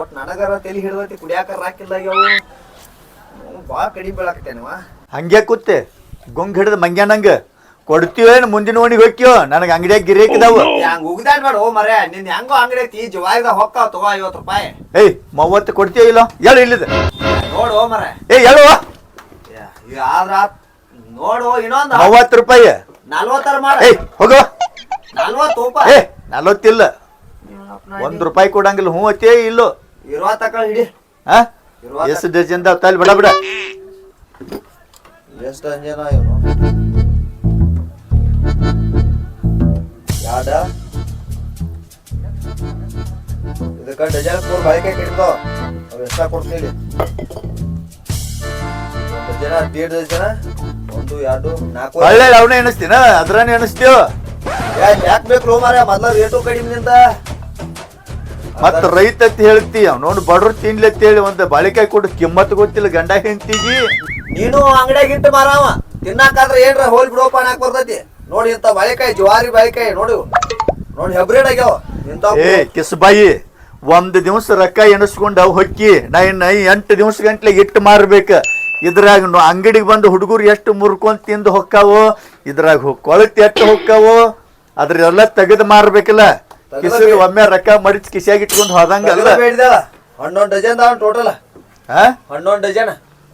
ಒಟ್ ನನಗರ ತಲೆ ಹಿಡ್ದೈತಿ ಕುಡಿಯಾಕ ರಾಕಿಲ್ಲ ಅವು ಭಾಳ ಕಡಿಮೆ ಬೀಳಾಕತ್ತೇನವ ಹಂಗೆ ಕೂತೆ ಗುಂಗ್ ಹಿಡಿದು ಮಂಗ್ಯಾನಂಗ. ಕೊಡ್ತೀವೇನು ಮುಂದಿನ ಓಣಿಗೆ ಹೋಕ್ಯೋ ನನಗೆ ಅಂಗಡಿಯಾಗ ಗಿರೇಕಿದಾವು ಹಂಗ ಉಗ್ದಾಡ್ ಮಾಡು ಓ ಮರೆ ನಿನ್ ಹೆಂಗೋ ಅಂಗಡಿ ಐತಿ ಜವಾಯಿದ ಹೊಕ್ಕ ತಗೋ ಐವತ್ತು ರೂಪಾಯಿ. ಏಯ್ ಮೂವತ್ತು ಕೊಡ್ತೀಯೋ ಇಲ್ಲ? ಹೇಳು ಇಲ್ಲಿದೆ. ನೋಡು ಮರೆ ಏಯ್ ಹೇಳುವ ಆದ್ರ. ನೋಡು ಇನ್ನೊಂದು ಮೂವತ್ತು ರೂಪಾಯಿ. ನಲ್ವತ್ತರ ಮಾಡ ಏಯ್ ಹೋಗೋ. ನಲ್ವತ್ತು ಉಪ ಏ ನಲವತ್ತಿಲ್ಲ. ಒಂದ್ ರೂಪಾಯಿ ಕೊಡಂಗಿಲ್ಲ ಹ್ಞೂ ಅತ್ತೇ ಇಲ್ಲೋ. ಇರುವ ತಕ ಹಿಡಿ ಹಾ ಎಷ್ಟು ಡಜನ್ ತಲೆ ಬಿಡ ಬಿಡ. ಎಷ್ಟು ಅಂಜನ ಇವನು. ಯಾಡ ಇದಕ್ಕ ಡಜನ್ ಮೂರು ಅವು ಎಷ್ಟ ದೇಡ್ ಜನ? ಒಂದು ಎರಡು ನಾಲ್ಕು. ಒಳ್ಳೆ ಅವನೇ ಎಣಿಸ್ತೀನ? ಅದ್ರಾನೇ ಎಣಿಸ್ತೀವ ಯಾಕೆ ಬೇಕು ಮಾರ ಮೊದ್ಲ ರೇಟು ಕಡಿಮೆ ಮತ್ತ ರೈತ ಅಂತ ಹೇಳ್ತಿ ನೋಡು ಬಡ್ರು ತಿನ್ಲಿ ಅಂತ ಹೇಳಿ ಒಂದ್ ಬಾಳಿಕಾಯಿ ಕೊಡು ಕಿಮ್ಮತ್ ಗೊತ್ತಿಲ್ಲ ಗಂಡ ಹೆಂಡತಿಗಿ. ನೀನು ಅಂಗಡಿಯಾಗ ಇಟ್ಟು ಮಾರಾವ ತಿನ್ನಾಕಾದ್ರೆ ಏನ್ರ ಹೋಲ್ ಬಿಡೋಪ ಹಾಕ್ ಬರ್ತೈತಿ. ನೋಡಿ ಇಂತ ಬಾಳಿಕಾಯಿ ಜವಾರಿ ಬಾಳಿಕಾಯಿ ನೋಡು. ನೋಡಿ ಹೆಬ್ರೇಡ್ ಆಗ್ಯಾವ. ಇಂತ ಏ ಕಿಸ್ಬಾಯಿ ಒಂದ್ ದಿವಸ ರೊಕ್ಕ ಎಣಿಸ್ಕೊಂಡ್ ಅವ್ ಹೊಕ್ಕಿ ನಾ ಇನ್ನ ಎಂಟು ದಿವಸ ಗಂಟ್ಲೆ ಇಟ್ಟು ಮಾರ್ಬೇಕ. ಇದ್ರಾಗ ನೋ- ಅಂಗಡಿಗೆ ಬಂದು ಹುಡುಗರು ಎಷ್ಟು ಮುರ್ಕೊಂಡ್ ತಿಂದು ಹೊಕ್ಕಾವು? ಇದ್ರಾಗ ಕೊಳತಿ ಎಷ್ಟು ಹೊಕ್ಕಾವೋ? ಅದ್ರೆಲ್ಲ ತೆಗೆದು ಮಾರ್ಬೇಕಲ್ಲ. ಕಿಸಿಗೆ ಒಮ್ಮೆ ರೊಕ್ಕ ಮಡಿಚ್ ಕಿಸಿಯಾಗಿ ಇಟ್ಕೊಂಡು ಹೋದಂಗಲ್ಲ. ಹನ್ನೊಂದು ಡಜನ್ ದಾವ ಟೋಟಲ್ ಹಾ ಹನ್ನೊಂದು ಡಜನ್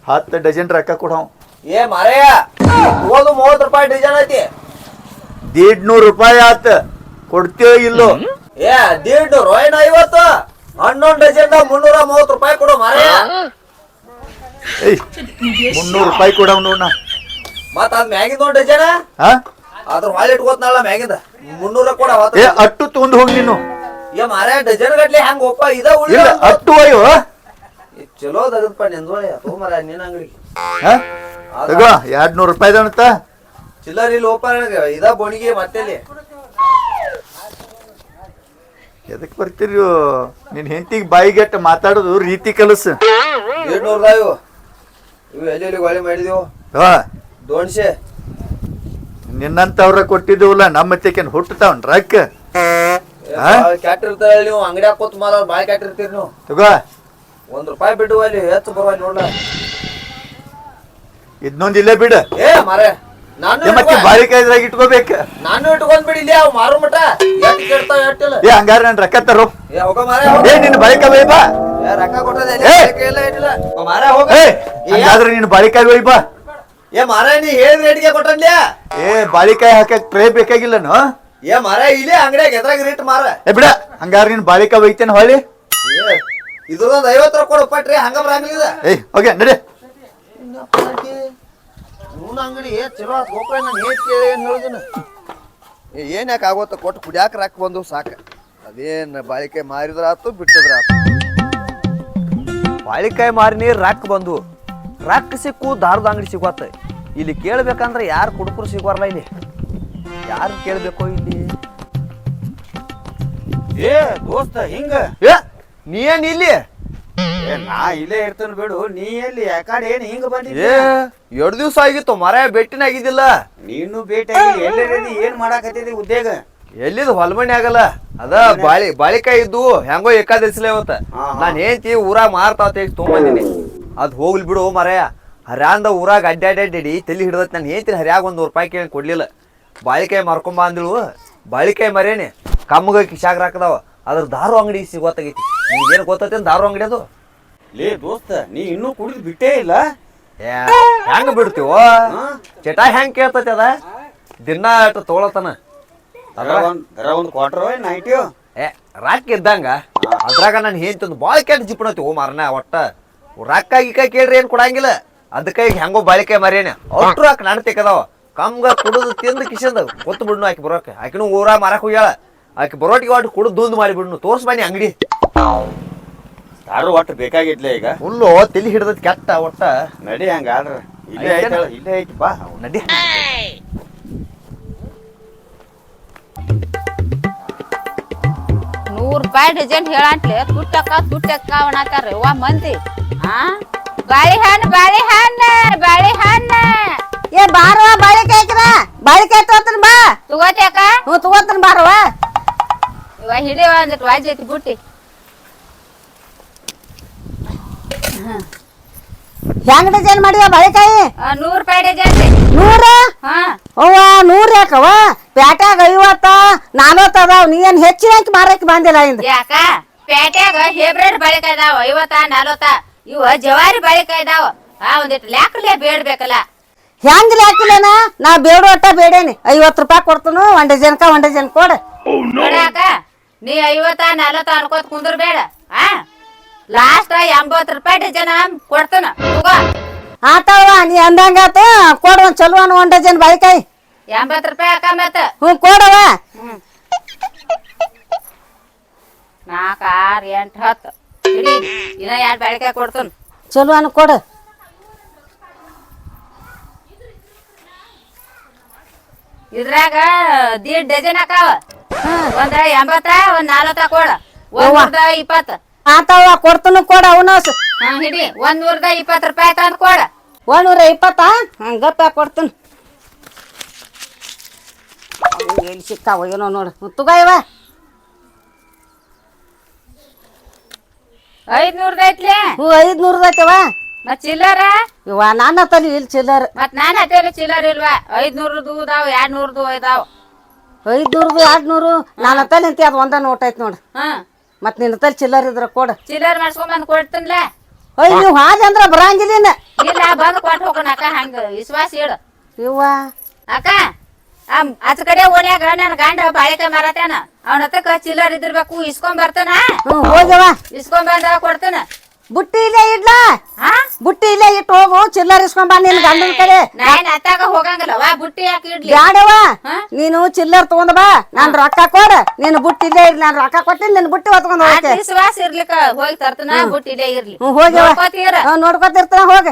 ಹತ್ತು ಡಜನ್ ರೊಕ್ಕ ಕೊಡವ್. ಏ ಮಾರಯ್ಯ ಓದು ಮೂವತ್ತು ರೂಪಾಯಿ ಡಜನ್ ಐತಿ. ದೀಡ್ ನೂರು ರೂಪಾಯಿ ಆತ. ಕೊಡ್ತೀವೋ ಇಲ್ಲೋ? ಏ ದೀಡ್ ನೂರು ಐವತ್ತು? ಹನ್ನೊಂದು ಡಜನ್ ಮುನ್ನೂರ ಮೂವತ್ತು ರೂಪಾಯಿ ಕೊಡು ಮಾರಯ್ಯ ಮುನ್ನೂರು ರೂಪಾಯಿ ಕೊಡವ್ ನೋಡ ಮತ್ತ ಅದ್ ಮ್ಯಾಗಿದ್ ನೋಡ್ ಡಜನ್? ಹಾ ಅದ್ರ ಹೊಳೆ ಇಟ್ಕೋತ್ನಾಳ ಮ್ಯಾಗಿದ. ಮುನ್ನೂರ ಕೊಡ ಏ ಅಟ್ಟು ತಗೊಂಡ್ ಹೋಗಿ ನೀನು. ಏ ಮಾರ ಡಜನ್ ಗಟ್ಲೆ ಹೆಂಗ್ ಒಪ್ಪ? ಇದ ಉಳ್ಳ ಇಲ್ಲ ಅಟ್ಟು ಅಯ್ಯೋ. ಏ, ಚಲೋ ತಗದಪ್ಪ ನಿಂದೋಳೆ ತಗೊಂಬರ ನಿನ್ನ ಅಂಗಡಿ. ಹಾ ತಗೋ ಎರಡ್ ನೂರು ರೂಪಾಯಿ ಅಂತ ಚಿಲ್ಲರ್ ಇಲ್ಲಿ ಒಪ್ಪ ಇದ ಬೋಣಿಗೆ ಮತ್ತೆಲ್ಲಿ ಎದಕ್ ಬರ್ತೀರಿ ನಿನ್ ಹೆಂಡತಿಗೆ ಬಾಯಿಗೆಟ್ಟ ಮಾತಾಡೋದು ರೀತಿ ಕಲಸ. ಏಳ್ನೂರ್ದ ಇವು ಇವು ಎಲ್ಲಿ ಎಲ್ಲಿ ಮಾಡಿದೆವು? ಹಾ ದೋಣ್ಸೆ. ನಿನ್ನಂತವ್ರ ಕೊಟ್ಟಿದ್ದೀವಲ್ಲ ನಮ್ಮ ತೆಕೆನ್ ಹುಟ್ಟತಾವನ್ ರೊಕ್ಕ? ಹಾ? ಕ್ಯಾಟ್ ಇರ್ತಾರ ನೀವು ಅಂಗಡಿ ಕೂತ್ ಮಾರ ಬಾಳ್ ಕ್ಯಾಟ್ ಇರ್ತೀರಿ ನೀವು. ತಗೋ. ಒಂದ್ ರೂಪಾಯಿ ಬಿಟ್ಟು ಅಲ್ಲಿ ಹೆಚ್ಚು ಬರುವಲ್ಲಿ ನೋಡ್ಲ. ಇದನ್ನೊಂದ್ ಇಲ್ಲೇ ಬಿಡ. ಏ ಮಾರೆ ನಾನು ಏ ಮತ್ತೆ ಇಟ್ಕೊ- ಬಾಳಿಕಾಯ್ದ್ರಾಗ ಇಟ್ಕೋಬೇಕ. ನಾನು ಇಟ್ಕೊಂಡ್ ಬಿಡಿ ಇಲ್ಲಿ ಅವ್ ಮಾರು ಮಟ ಎಟ್ ಕೇಳ್ತಾವ ಎಟ್ಟಿಲ್ಲ ಏ ಹಂಗಾರ ನನ್ ರೊಕ್ಕ ತರೋ. ಏ ಹೋಗ ಮಾರೆ ಏ ನಿನ್ನ ಬಾಳಿಕ ಬೈ ಬಾ. ಏ ರೊಕ್ಕ ಕೊಟ್ಟದೆ ಏ! ಇಲ್ಲ ಇಟ್ಟಿಲ್ಲ. ಓ ಮಾರೆ ಹೋಗ. ಏ ಹಂಗಾದ್ರೆ ನಿನ್ನ ಬಾಳಿಕಾಯಿ ಒಯ್ ಬಾ. ಏ ಮಾರೆ ನೀ ಹೇಳಿದ ರೇಟ್ಗೆ ಕೊಟ್ಟನ್ಲ್ಯಾ ಏ ಬಾಳಿಕಾಯಿ ಹಾಕಕ್ ಟ್ರೇ ಬೇಕಾಗಿಲ್ಲನು ಏ ಮಾರಾ ಇಲ್ಲಿ ಅಂಗಡಿಯಾಗ ಎದ್ರಾಗ ರೇಟ್ ಮಾರ ಏ ಬಿಡ ಹಂಗಾರೆ ನಿನ್ನ ಬಾಳಿಕಾಯಿ ಒಯ್ತೇನೆ ಹೊಳ್ಳಿ. ಏ ಇದ್ರದೊಂದ್ ಐವತ್ತು ರೂಪಾಯಿ ಕೊಡು ಪಟ್ರಿ ಹಂಗ ಬರಂಗಿಲ್ಲ ಏಯ್ ಓಕೆ ನಡಿ. ಇವನ ಅಂಗಡಿ ಚಲೋ ಹೋಗ್ರಿ ನಾನು ಏನ್ ಕೇಳಿ ಏನ್ ಹೇಳಿದಿನ? ಏನ್ ಯಾಕೆ ಕೊಟ್ಟು ಕುಡಿಯಾಕ ರಾಕ್ ಬಂದು ಸಾಕ. ಅದೇನ್ ಬಾಳಿಕೆ ಮಾರಿದ್ರ ಆತು ಬಿಟ್ಟಿದ್ರ ಆತು ಬಾಳಿಕಾಯಿ ಮಾರಿನಿ ರಾಕ್ ಬಂದು ರಾಕ್ ಸಿಕ್ಕು ದಾರದ ಅಂಗಡಿ ಸಿಗುತ್ತೆ ಇಲ್ಲಿ ಕೇಳ್ಬೇಕಂದ್ರೆ ಯಾರು ಕುಡುಕರು ಸಿಗೋರಲ್ಲ ಇಲ್ಲಿ? ಯಾರು ಕೇಳ್ಬೇಕು ಇಲ್ಲಿ? ಏ ದೋಸ್ತ ಹಿಂಗ. ಏ ನೀ ಏನ್ ಇಲ್ಲಿ? ಏ ನಾ ಇಲ್ಲೇ ಇರ್ತೇನೆ ಬಿಡು. ನೀ ಎಲ್ಲಿ? ಯಾಕಡೆ ಏನ್ ಹಿಂಗ ಏ ಬಂದಿದ್ದೆ ಎರಡು ದಿವಸ ಆಗಿತ್ತು ಮರ ಭೇಟಿನಾಗಿದ್ದಿಲ್ಲ ನೀನು ಭೇಟಿ ಆಗಿಲ್ಲ ಎಲ್ಲೇದಿ ಏನ್ ಮಾಡಾಕತ್ತಿದಿ ಉದ್ಯೋಗ? ಎಲ್ಲಿದ್ ಹೊಲ್ಮಣಿ ಆಗಲ್ಲ? ಅದ ಬಾಳಿ ಬಾಳಿಕಾಯಿ ಇದ್ದು ಹೆಂಗೋ ಏಕಾದಶಿಲೆ ಅವತ್ತ. ನಾನ್ ಹೆಂಡತಿ ಊರಾಗ ಮಾರ್ತಾವ ತೆಗಿ ತೊಗೊಂಬಂದಿನಿ. ಅದ್ ಹೋಗ್ಲಿ ಬಿಡು ಮರಯ. ಹರ್ಯಾಂದ ಊರಾಗ ಅಡ್ಡಾಡ್ಯಾಡಿ ತಲಿ ಹಿಡ್ದತ್. ನಾನು ಹೇಳ್ತೀನಿ ಹರ್ಯಾಗ ಒಂದ್ ನೂರು ರೂಪಾಯಿ ಕೇಳಿ ಕೊಡ್ಲಿಲ್ಲ. ಬಾಳಿಕಾಯಿ ಮಾರ್ಕೊಂಬ ಅಂದಿಳು. ಬಾಳಿಕಾಯಿ ಮರೇನಿ. ಕಮ್ಮಗ ಕಿಶಾಗ್ ಹಾಕದವ. ಅದ್ರ ದಾರು ಅಂಗಡಿ ಸಿಗೋತಾಗೈತಿ ನಿಮ್ಗೇನು ಗೊತ್ತೈತೆ ದಾರು ಅಂಗಡಿ ಅದು? ಲೇ ದೋಸ್ತ ನೀ ಇನ್ನೂ ಕುಡಿದು ಬಿಟ್ಟೇ ಇಲ್ಲ? ಹೆಂಗ ಬಿಡ್ತೀವೋ? ಚಟ ಹೆಂಗ್ ಕೇಳ್ತೈತಿ ಅದ? ದಿನ ತೊಗೊಳತನ ಅದ್ರ ಒಂದ್ ಅದ್ರ ಒಂದ್ ಕ್ವಾರ್ಟರ್ ನೈಟಿಯೋ ಏ ರಾಕ್ ಇದ್ದಂಗ? ಅದ್ರಾಗ ನಾನು ಹೇಳ್ತಂದು ಭಾಳ ಕೆಟ್ಟ ಜಿಪ್ಪಣತಿ ಓ ಮಾರನ ಒಟ್ಟ. ರೊಕ್ಕ ಗಿಕ್ಕ ಕೇಳ್ರಿ ಏನ್ ಕೊಡಂಗಿಲ್ಲ. ಅದಕ್ಕೆ ಈಗ ಹೆಂಗೋ ಬಾಳಿಕೆ ಮರೇನ ಅಷ್ಟು ರೊಕ್ಕ ನಾನು ತೆಗದಾವ. ಕಮ್ಗ ಕುಡಿದು ತಿಂದು ಕಿಶಂದ ಗೊತ್ತು ಬಿಡ್ನು ಆಕಿ ಬರೋಕೆ. ಆಕಿನೂ ಊರ ಮಾರಕ್ ಹೋಗ್ಯಾಳ. ಆಕಿ ಬರೋಟಿಗೆ ಒಟ್ಟು ಕುಡಿದು ದುಂದು ಮಾಡಿ ಬಿಡ್ನು. ತೋರ್ಸ್ ಬನ್ನಿ ಅಂಗಡಿ. ಯಾರು ಒಟ್ಟು ಬೇಕಾಗಿತ್ಲೆ ಈಗ? ಹುಲ್ಲು ತಲಿ ಹಿಡ್ದದ್ ಕೆಟ್ಟ ಒಟ್ಟ. ನಡಿ ಹಂಗಾದ್ರ. ಇಲ್ಲೇ? ಐತಲ್ಲ ಇಲ್ಲೇ ಐತಿ ಬಾ. ನಡಿ. ನೂರ್ ರೂಪಾಯಿ ಡಜನ್ ಹೇಳಂತ್ಲೆ ತುಟ್ಟಕ್ಕ ತುಟ್ಟಕ್ಕ ಅವಣತಾರ ವಾ ಮಂದಿ. ಆ? ಬಾಳೆಹಣ್ಣು ಬಾಳೆಹಣ್ಣು ಬಾಳೆಹಣ್ಣು. ಏ ಬಾರವ ಬಾಳಿಕಾಯಿ ಹಾಕಿದ ಬಾಳಿಕಾಯಿ ತಗೋತೀನಿ ಬಾ. ತಗೋತ್ಯಾಕ ಹ್ಞೂ ತಗೋತೀನಿ ಬಾರವ ಇವ ಹಿಡಿಯವ ಅಂದ್ರೆ ವಾಜ್ ಐತಿ ಬುಟ್ಟಿ ಹೆಂಗ್ ಡಿಸೈನ್ ಮಾಡಿದ ಬಾಳೆಕಾಯಿ ನೂರ್ ರೂಪಾಯಿ ಡಜನ್ ರೀ. ನೂರ? ಹಾ. ಅವ್ವ ನೂರ್ ಯಾಕವ ಪ್ಯಾಟ್ಯಾಗ ಐವತ್ತ ನಲ್ವತ್ತ ಅದಾವ. ನೀ ಏನ್ ಹೆಚ್ಚಿನ ಹಾಕಿ ಮಾರಕ್ಕೆ ಬಂದಿಲ್ಲ ಇಂದ? ಯಾಕ? ಪೇಟ್ಯಾಗ ಹೇಬ್ರೇಡ್ ಬಾಳಿಕಾಯಿ ಇದಾವ ಐವತ್ತ ನಲ್ವತ್ತ ಇವ ಜವಾರಿ ಬಾಳೆಕಾಯಿ ಇದಾವ ಆ ಒಂದಿಟ್ಟು ಲ್ಯಾಕಲೆ ಬೇಡ್ಬೇಕಲ್ಲ. ಹೆಂಗ್ ಹಾಕಿಲ್ಲನ ನಾ? ಬೇಡ ಒಟ್ಟ ಬೇಡೇನಿ. ಐವತ್ ರೂಪಾಯಿ ಕೊಡ್ತನು ಒಂದ್ ಡಜನ್ಕ ಒಂದ್ ಡಜನ್ ಕೊಡ. ನೋಡಾಕ ನೀ ಐವತ್ತ ನಲ್ವತ್ತ ಅನ್ಕೋತ ಕುಂದ್ರ ಬೇಡ ಆ? ಲಾಸ್ಟ್ ಎಂಬತ್ ರೂಪಾಯಿ ಡಜನ್ ಕೊಡ್ತಾನ. ಆತವ ನೀ ಅಂದಂಗಾತ ಕೊಡ ಒಂದ್ ಚಲೋ ಅನ್ ಒಂದ್ ಡಜನ್ ಬಾಳಿಕಾಯಿ ಎಂಬತ್ ರೂಪಾಯಿ ಅಕ್ಕ ಮತ್ತ. ಹ್ಞೂ ಕೊಡವ. ನಾಲ್ಕು ಆರ್ ಎಂಟ್ ಹತ್ತು. ಇಡಿ ಇನ್ನ ಎರಡ್ ಬಾಳಿಕಾಯಿ ಕೊಡ್ತಾನ. ಚಲೋ ಅನ್ ಕೊಡು. ಇದ್ರಾಗ ದೀಡ್ ಡಜನ್ ಅಕ್ಕಾವ ಒಂದ ಎಂಬತ್ತ ಒಂದ್ ನಲ್ವತ್ತ ಕೊಡ. ಒಂದ್ ಇಪ್ಪತ್ತ ಆತವ ಕೊಡ್ತನು ಕೊಡ ಅವನ ಹಾ ಹಿಡಿ. ಒಂದ್ ನೂರ್ದ ಇಪ್ಪತ್ ರೂಪಾಯಿ ತಂದ್ ಕೊಡ. ನೂರ ಇಪ್ಪತ್ತ? ಹಂಗಪ್ಪ ಕೊಡ್ತೀನಿ. ಎಲ್ಲಿ ಸಿಕ್ಕಾವ ಏನೋ ನೋಡು. ತುಗಾಯವ ಐದ್ ನೂರದ ಐತ್ಲೆ? ಹ್ಞೂ ಐದ್ ನೂರದೈತವ ಮತ್ ಚಿಲ್ಲರ? ಇವ ನಾನು ತಲಿ ಇಲ್ಲಿ ಚಿಲ್ಲರ್. ಮತ್ ನಾನ್ ಹತ್ತೇಲಿ ಚಿಲ್ಲರ್ ಇಲ್ವಾ? ಐದ್ ನೂರದು ಇದಾವ ಎರಡ್ ನೂರದು ಇದಾವ. ಐದ್ ನೂರದು ಎರಡ್ ನೂರು ನಾನು ತಲೆ ಅಂತ ಅದು ಒಂದ ನೋಟ್ ಐತ್ ನೋಡು. ಹಾ. ಮತ್ ನಿನ್ನ ತಲೆ ಚಿಲ್ಲರ್ ಇದ್ರ ಕೊಡ. ಚಿಲ್ಲರ್ ಮಾಡ್ಸ್ಕೊಂಡ್ ಬಂದ್ ಕೊಡ್ತೀನ್ಲ? ಅಯ್ಯ ನೀವು ಹಾದಿ ಅಂದ್ರ ಬರಂಗಿಲ್ಲ. ಇಲ್ಲ ಬಂದ್ ಕೊಟ್ಟು ಹೋಗೋಣ ಅಕ್ಕ ಹಂಗ. ವಿಶ್ವಾಸ ಹೇಳು ಇವ್ವ. ಅಕ್ಕ ಅದ್ ಕಡೆ ಓಣ್ಯಾಗ ನನ್ ಗಂಡ ಬಾಳಿಕಾಯಿ ಮಾರತೇನ. ಅವನ ಹತ್ತಕ್ಕ ಚಿಲ್ಲರ್ ಇದ್ದಿರ್ಬೇಕು ಇಸ್ಕೊಂಡ್ ಬರ್ತಾನ? ಹೋಗವ ಇಸ್ಕೊಂಡ್ ಬಂದ ಕೊಡ್ತಾನ. ಬುಟ್ಟಿ ಇಲ್ಲೇ ಇಡ್ಲ? ಬುಟ್ಟಿ ಇಲ್ಲೇ ಇಟ್ಟು ಹೋಗು ಚಿಲ್ಲರ್ ಬಾ ನಿನ್ ಗಂಡನ ಕಡೆ. ನಾನ್ ಅತ್ತಾಗ ಬುಟ್ಟಿ ಯಾಕೆ ಇಡ್ಲಿ? ಬ್ಯಾಡವ ನೀನು ಚಿಲ್ಲರ್ ತಗೊಂಡ್ ಬಾ ನಾನ್ ರೊಕ್ಕ ಕೊಡ. ನೀನು ಬುಟ್ಟಿ ಇಲ್ಲೇ ಇರ್ಲಿ ನಾನು ರೊಕ್ಕ ಕೊಟ್ಟಿನಿ ನಿನ್ ಬುಟ್ಟಿ ಹೊತ್ಕೊಂಡ್ ಹೋಗಕ್ಕೆ. ವಿಶ್ವಾಸ ಇರ್ಲಿಕ್ಕ ಹೋಗಿ ತರ್ತನ ಬುಟ್ಟಿ ಇಲ್ಲೇ ಇರ್ಲಿ. ಹೋಗ್ಯವ ನೋಡ್ಕೊತಿರ್ತಾನ ಹೋಗ.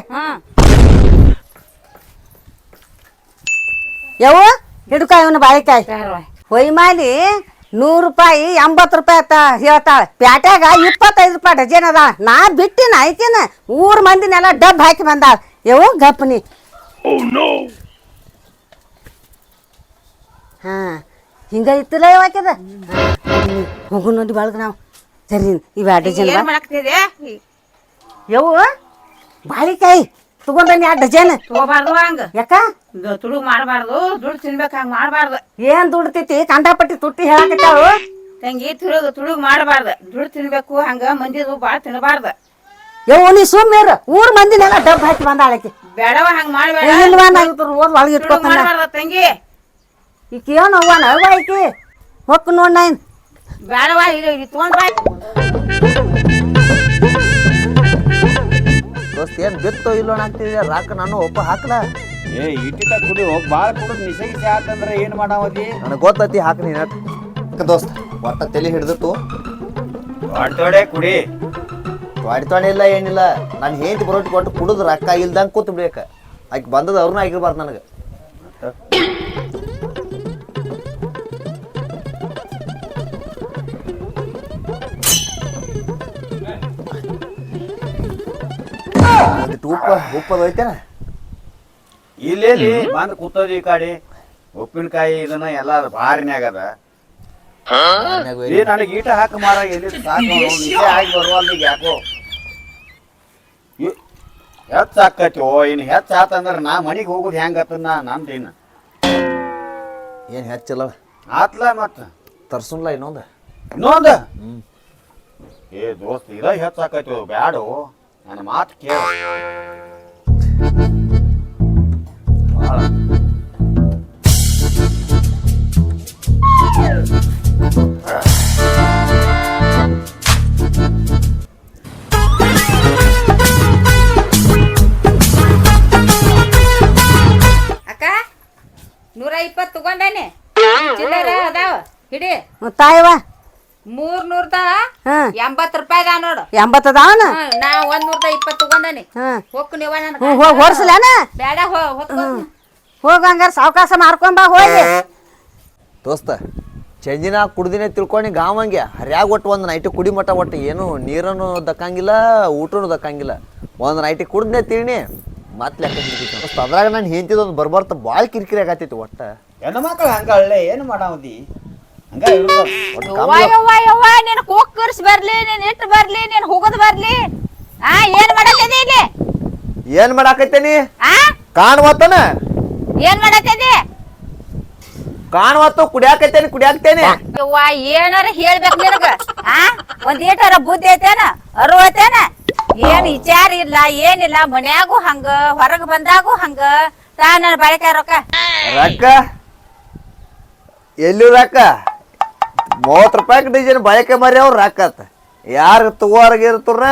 ಯಾವ ಯವ್ವ ಹಿಡ್ಕ ಇವನು ಬಾಳಿಕಾಯಿ ಹೊಯ್ಮಾಲಿ ನೂರು ರೂಪಾಯಿ ಎಂಬತ್ತು ರೂಪಾಯಿ ಅಂತ ಹೇಳ್ತಾಳೆ. ಪ್ಯಾಟ್ಯಾಗ ಇಪ್ಪತ್ತೈದು ರೂಪಾಯಿ ಡಜನ್ ಅದ. ನಾ ಬಿಟ್ಟಿನ ಐತಿನ ಊರ್ ಮಂದಿನೆಲ್ಲ ಡಬ್ ಹಾಕಿ ಬಂದಾಳ. ಯವ್ವ ಗಪ್ನಿ ಹಾ ಹಿಂಗ ಇತ್ತಿಲ್ಲ ಯಾವಾಕ್ಯದ ಹೋಗು ನೋಡಿ ಬಳಗ ನಾವು ಸರಿ ಇವ ಡಜನ್ ಯವ್ವ ಬಾಳಿಕಾಯಿ. ತಗೊಂಡನಿ ಎರಡು ಡಜನ್? ತಗೋಬಾರ್ದು ಹಂಗ. ಯಾಕ? ತುಡುಗ್ ಮಾಡಬಾರ್ದು ದುಡ್ಡು ತಿನ್ಬೇಕು ಹಂಗ ಮಾಡಬಾರ್ದು. ಏನ್ ದುಡ್ತೈತಿ ಕಂಡಾಪಟ್ಟಿ ತುಟ್ಟಿ ಹೇಳಕತ್ತಾಳು? ತಂಗಿ ತುಳುಗ್ ತುಳು ಮಾಡಬಾರ್ದು. ದುಡ್ಡು ತಿನ್ಬೇಕು ಹಂಗ ಮಂದಿದು ಬಾಳ ತಿನ್ನಬಾರ್ದು ಯವ್ವ ನೀ ಸುಮ್ಮನೆ ಊರ್ ಮಂದಿನೆಲ್ಲ ಡಬ್ ಹಾಕಿ ಬಂದಾಳಕಿ ಬೇಡವ ಹಂಗ ಮಾಡ್ಬೇಡ. ಇಲ್ವಾ ನಾ ಇವ್ರ ಓದ್ ಒಳಗೆ ಇಟ್ಕೊತಾನ? ತಂಗಿ. ಈಕಿ ಏನು ಅವ್ವ ನವ್ವ ಐತಿ ಹೊಕ್ ನೋಡ್ ನೈನ್. ಬೇಡವ ಇದು ಇದು ತಗೊಂಡ್ ಬಾ. ದೋಸ್ತ ಏನ್ ಬಿತ್ತೋ ಇಲ್ಲೋ ಆಗ್ತಿದೆ ರಾಕ ನಾನು ಒಪ್ಪ ಹಾಕ್ಲ. ಏ ಇಟ್ಟಿತ ಕುಡಿ ಹೋಗ್ ಬಾಳ ಕುಡಿದ್ ನಿಸೆ ಗಿಸೆ ಏನು ಏನ್ ಮಾಡಾವತಿ ನನಗೆ ಗೊತ್ತತಿ ಹಾಕ್ ನೀನು ದೋಸ್ತ ಒಟ್ಟ ತಲೆ ಹಿಡ್ದಿತ್ತು ಹೊಡ್ತೋಡೆ ಕುಡಿ. ಇಲ್ಲ ಏನಿಲ್ಲ. ನಾನು ಹೇಂತಿ ಬರೋಟ್ ಕೊಟ್ಟು ಕುಡಿದು ರೊಕ್ಕ ಇಲ್ದಂಗೆ ಕೂತ್ ಬಿಡ್ಬೇಕ. ಆಕೆ ಬಂದದ ಅವ್ರನ್ನ ಆಗಿರ್ಬಾರ್ದು ನನಗೆ. ಉಪ್ಪ ಉಪ್ಪದ ಐತೇನ? ಇಲ್ಲೇಲಿ ಬಂದ್ ಕೂತದ ಈ ಕಾಡಿ ಉಪ್ಪಿನಕಾಯಿ ಇದನ್ನ ಎಲ್ಲ ಭಾರಿನೇ ಆಗದ ಏ ನನಗೆ ಈಟ ಹಾಕಿ ಮಾರ ಎಲ್ಲಿ ಸಾಕು ನಿಜ ಆಗಿ ಬರುವಲ್ದ ಈಗ ಯಾಕೋ? ಹೆಚ್ಚ ಆಕತಿ ಓ ಇನ್ ಹೆಚ್ಚ ಆತಂದ್ರೆ ನಾ ಮನೆಗೆ ಹೋಗುದು ಹೆಂಗತ್ತ ನಾ ನಂದೇನ ಏನು ಹೆಚ್ಚಲ್ಲ? ಆತ್ಲ ಮತ್ತ. ತರ್ಸುನ್ಲ ಇನ್ನೊಂದು? ಇನ್ನೊಂದು? ಏ ದೋಸ್ತ ಇದ ಹೆಚ್ಚ ಆಕತಿ ಬ್ಯಾಡು. ನನ್ನ ಮಾತು ಕೇಳ. ಭಾಳ ಅಕ್ಕ ನೂರ ಇಪ್ಪತ್ತು ತಗೊಂಡಾನೆ. ಚಿಲ್ಲರ ಅದಾವ ಹಿಡಿ. ತಾಯವ ಮೂರ್ ನೂರ್ದ ಹಾ. ಎಂಬತ್ ರೂಪಾಯಿದ ನೋಡು. ಎಂಬತ್ತು ಅದಾವನ ಹ್ಮ್, ನಾ ಒಂದ್ ನೂರ್ದ ಇಪ್ಪತ್ತು ತಗೊಂಡನಿ. ಹಾ. ಹೋಗ್ ನೀವ ನನ್ ಹ್ಞೂ ಹೋಗಿ ಹೊಡ್ಸಲೇನ ಬೇಡ ಹೋ- ಹೊತ್ಕೋ. ಹೋಗ ಹಂಗಾರ ಸಾವಕಾಶ ಮಾರ್ಕೊಂಬ ಹೋಗಿ. ದೋಸ್ತ ಚಂಜಿನ ಕುಡ್ದಿನೇ ತಿಳ್ಕೊಂಡು ಗಾವಂಗೆ ಹರ್ಯಾಗ ಒಟ್ಟು ಒಂದು ನೈಟಿ ಕುಡಿ ಮಟ್ಟ ಒಟ್ಟು ಏನು ನೀರನ್ನು ದಕ್ಕಂಗಿಲ್ಲ ಊಟನು ದಕ್ಕಂಗಿಲ್ಲ. ಒಂದು ನೈಟಿ ಕುಡ್ದೇ ತಿಳಿ ಮತ್ತೆ ಲೆಕ್ಕ ಹಿಡಿತೈತಿ ದೋಸ್ತ ಅದ್ರಾಗ ನಾನು ಬರ್ಬರ್ತ ಭಾಳ ಕಿರಿಕಿರಿ ಆಗತ್ತೈತಿ ಒಟ್ಟ. ಹೆಣ್ಣು ಮಕ್ಕಳು ಹಂಗ ಹಳ್ಳೆ ಏನು ಮಾಡಾವದಿ? ಹಂಗ ಇರೋದು ಒಟ್ಟು ಯವ್ವ ಯವ್ವ ಯವ್ವ ನೀನ್ ಕೂಗ್ ಕರ್ಸ್ ಬರ್ಲಿ ನೀನ್ ಇಟ್ ಬರ್ಲಿ ನೀನ್ ಹೋಗೋದ್ ಬರ್ಲಿ. ಆ ಏನ್ ಮಾಡತ್ತಿದಿ ಇಲ್ಲಿ? ಏನು ಮಾಡಾಕತ್ತೇನಿ ಆ? ಕಾಣ್ವತ್ತನ? ಏನ್ ಮಾಡತ್ತಿದಿ ಕಾಣ್ವತ್ತು ಕುಡಿಯಾಕತ್ತೇನಿ ಕುಡಿಯಾಕ್ತೇನೆ ಯವ್ವ ಏನಾರ ಹೇಳ್ಬೇಕು ನಿನಗ. ಆ? ಒಂದ್ ಏಟಾರ ಬುದ್ಧಿ ಐತೇನ? ಅರು ಐತೇನ? ಏನ್ ವಿಚಾರ ಇಲ್ಲ ಏನಿಲ್ಲ ಮನ್ಯಾಗೂ ಹಂಗ ಹೊರಗ್ ಬಂದಾಗೂ ಹಂಗ. ತಾ ನನ್ ಬಾಳಿಕೆ ರೊಕ್ಕ. ರೊಕ್ಕ? ಎಲ್ಲಿ ರೊಕ್ಕ? ಮೂವತ್ತು ರೂಪಾಯಿ ಡಿಸೈನ್ ಬಯಕೆ ಮಾರಿ ಅವ್ರು ರೊಕ್ಕ ಆತ ಯಾರು ತಗೋರ್ಗೆ ಇರ್ತವ್ರ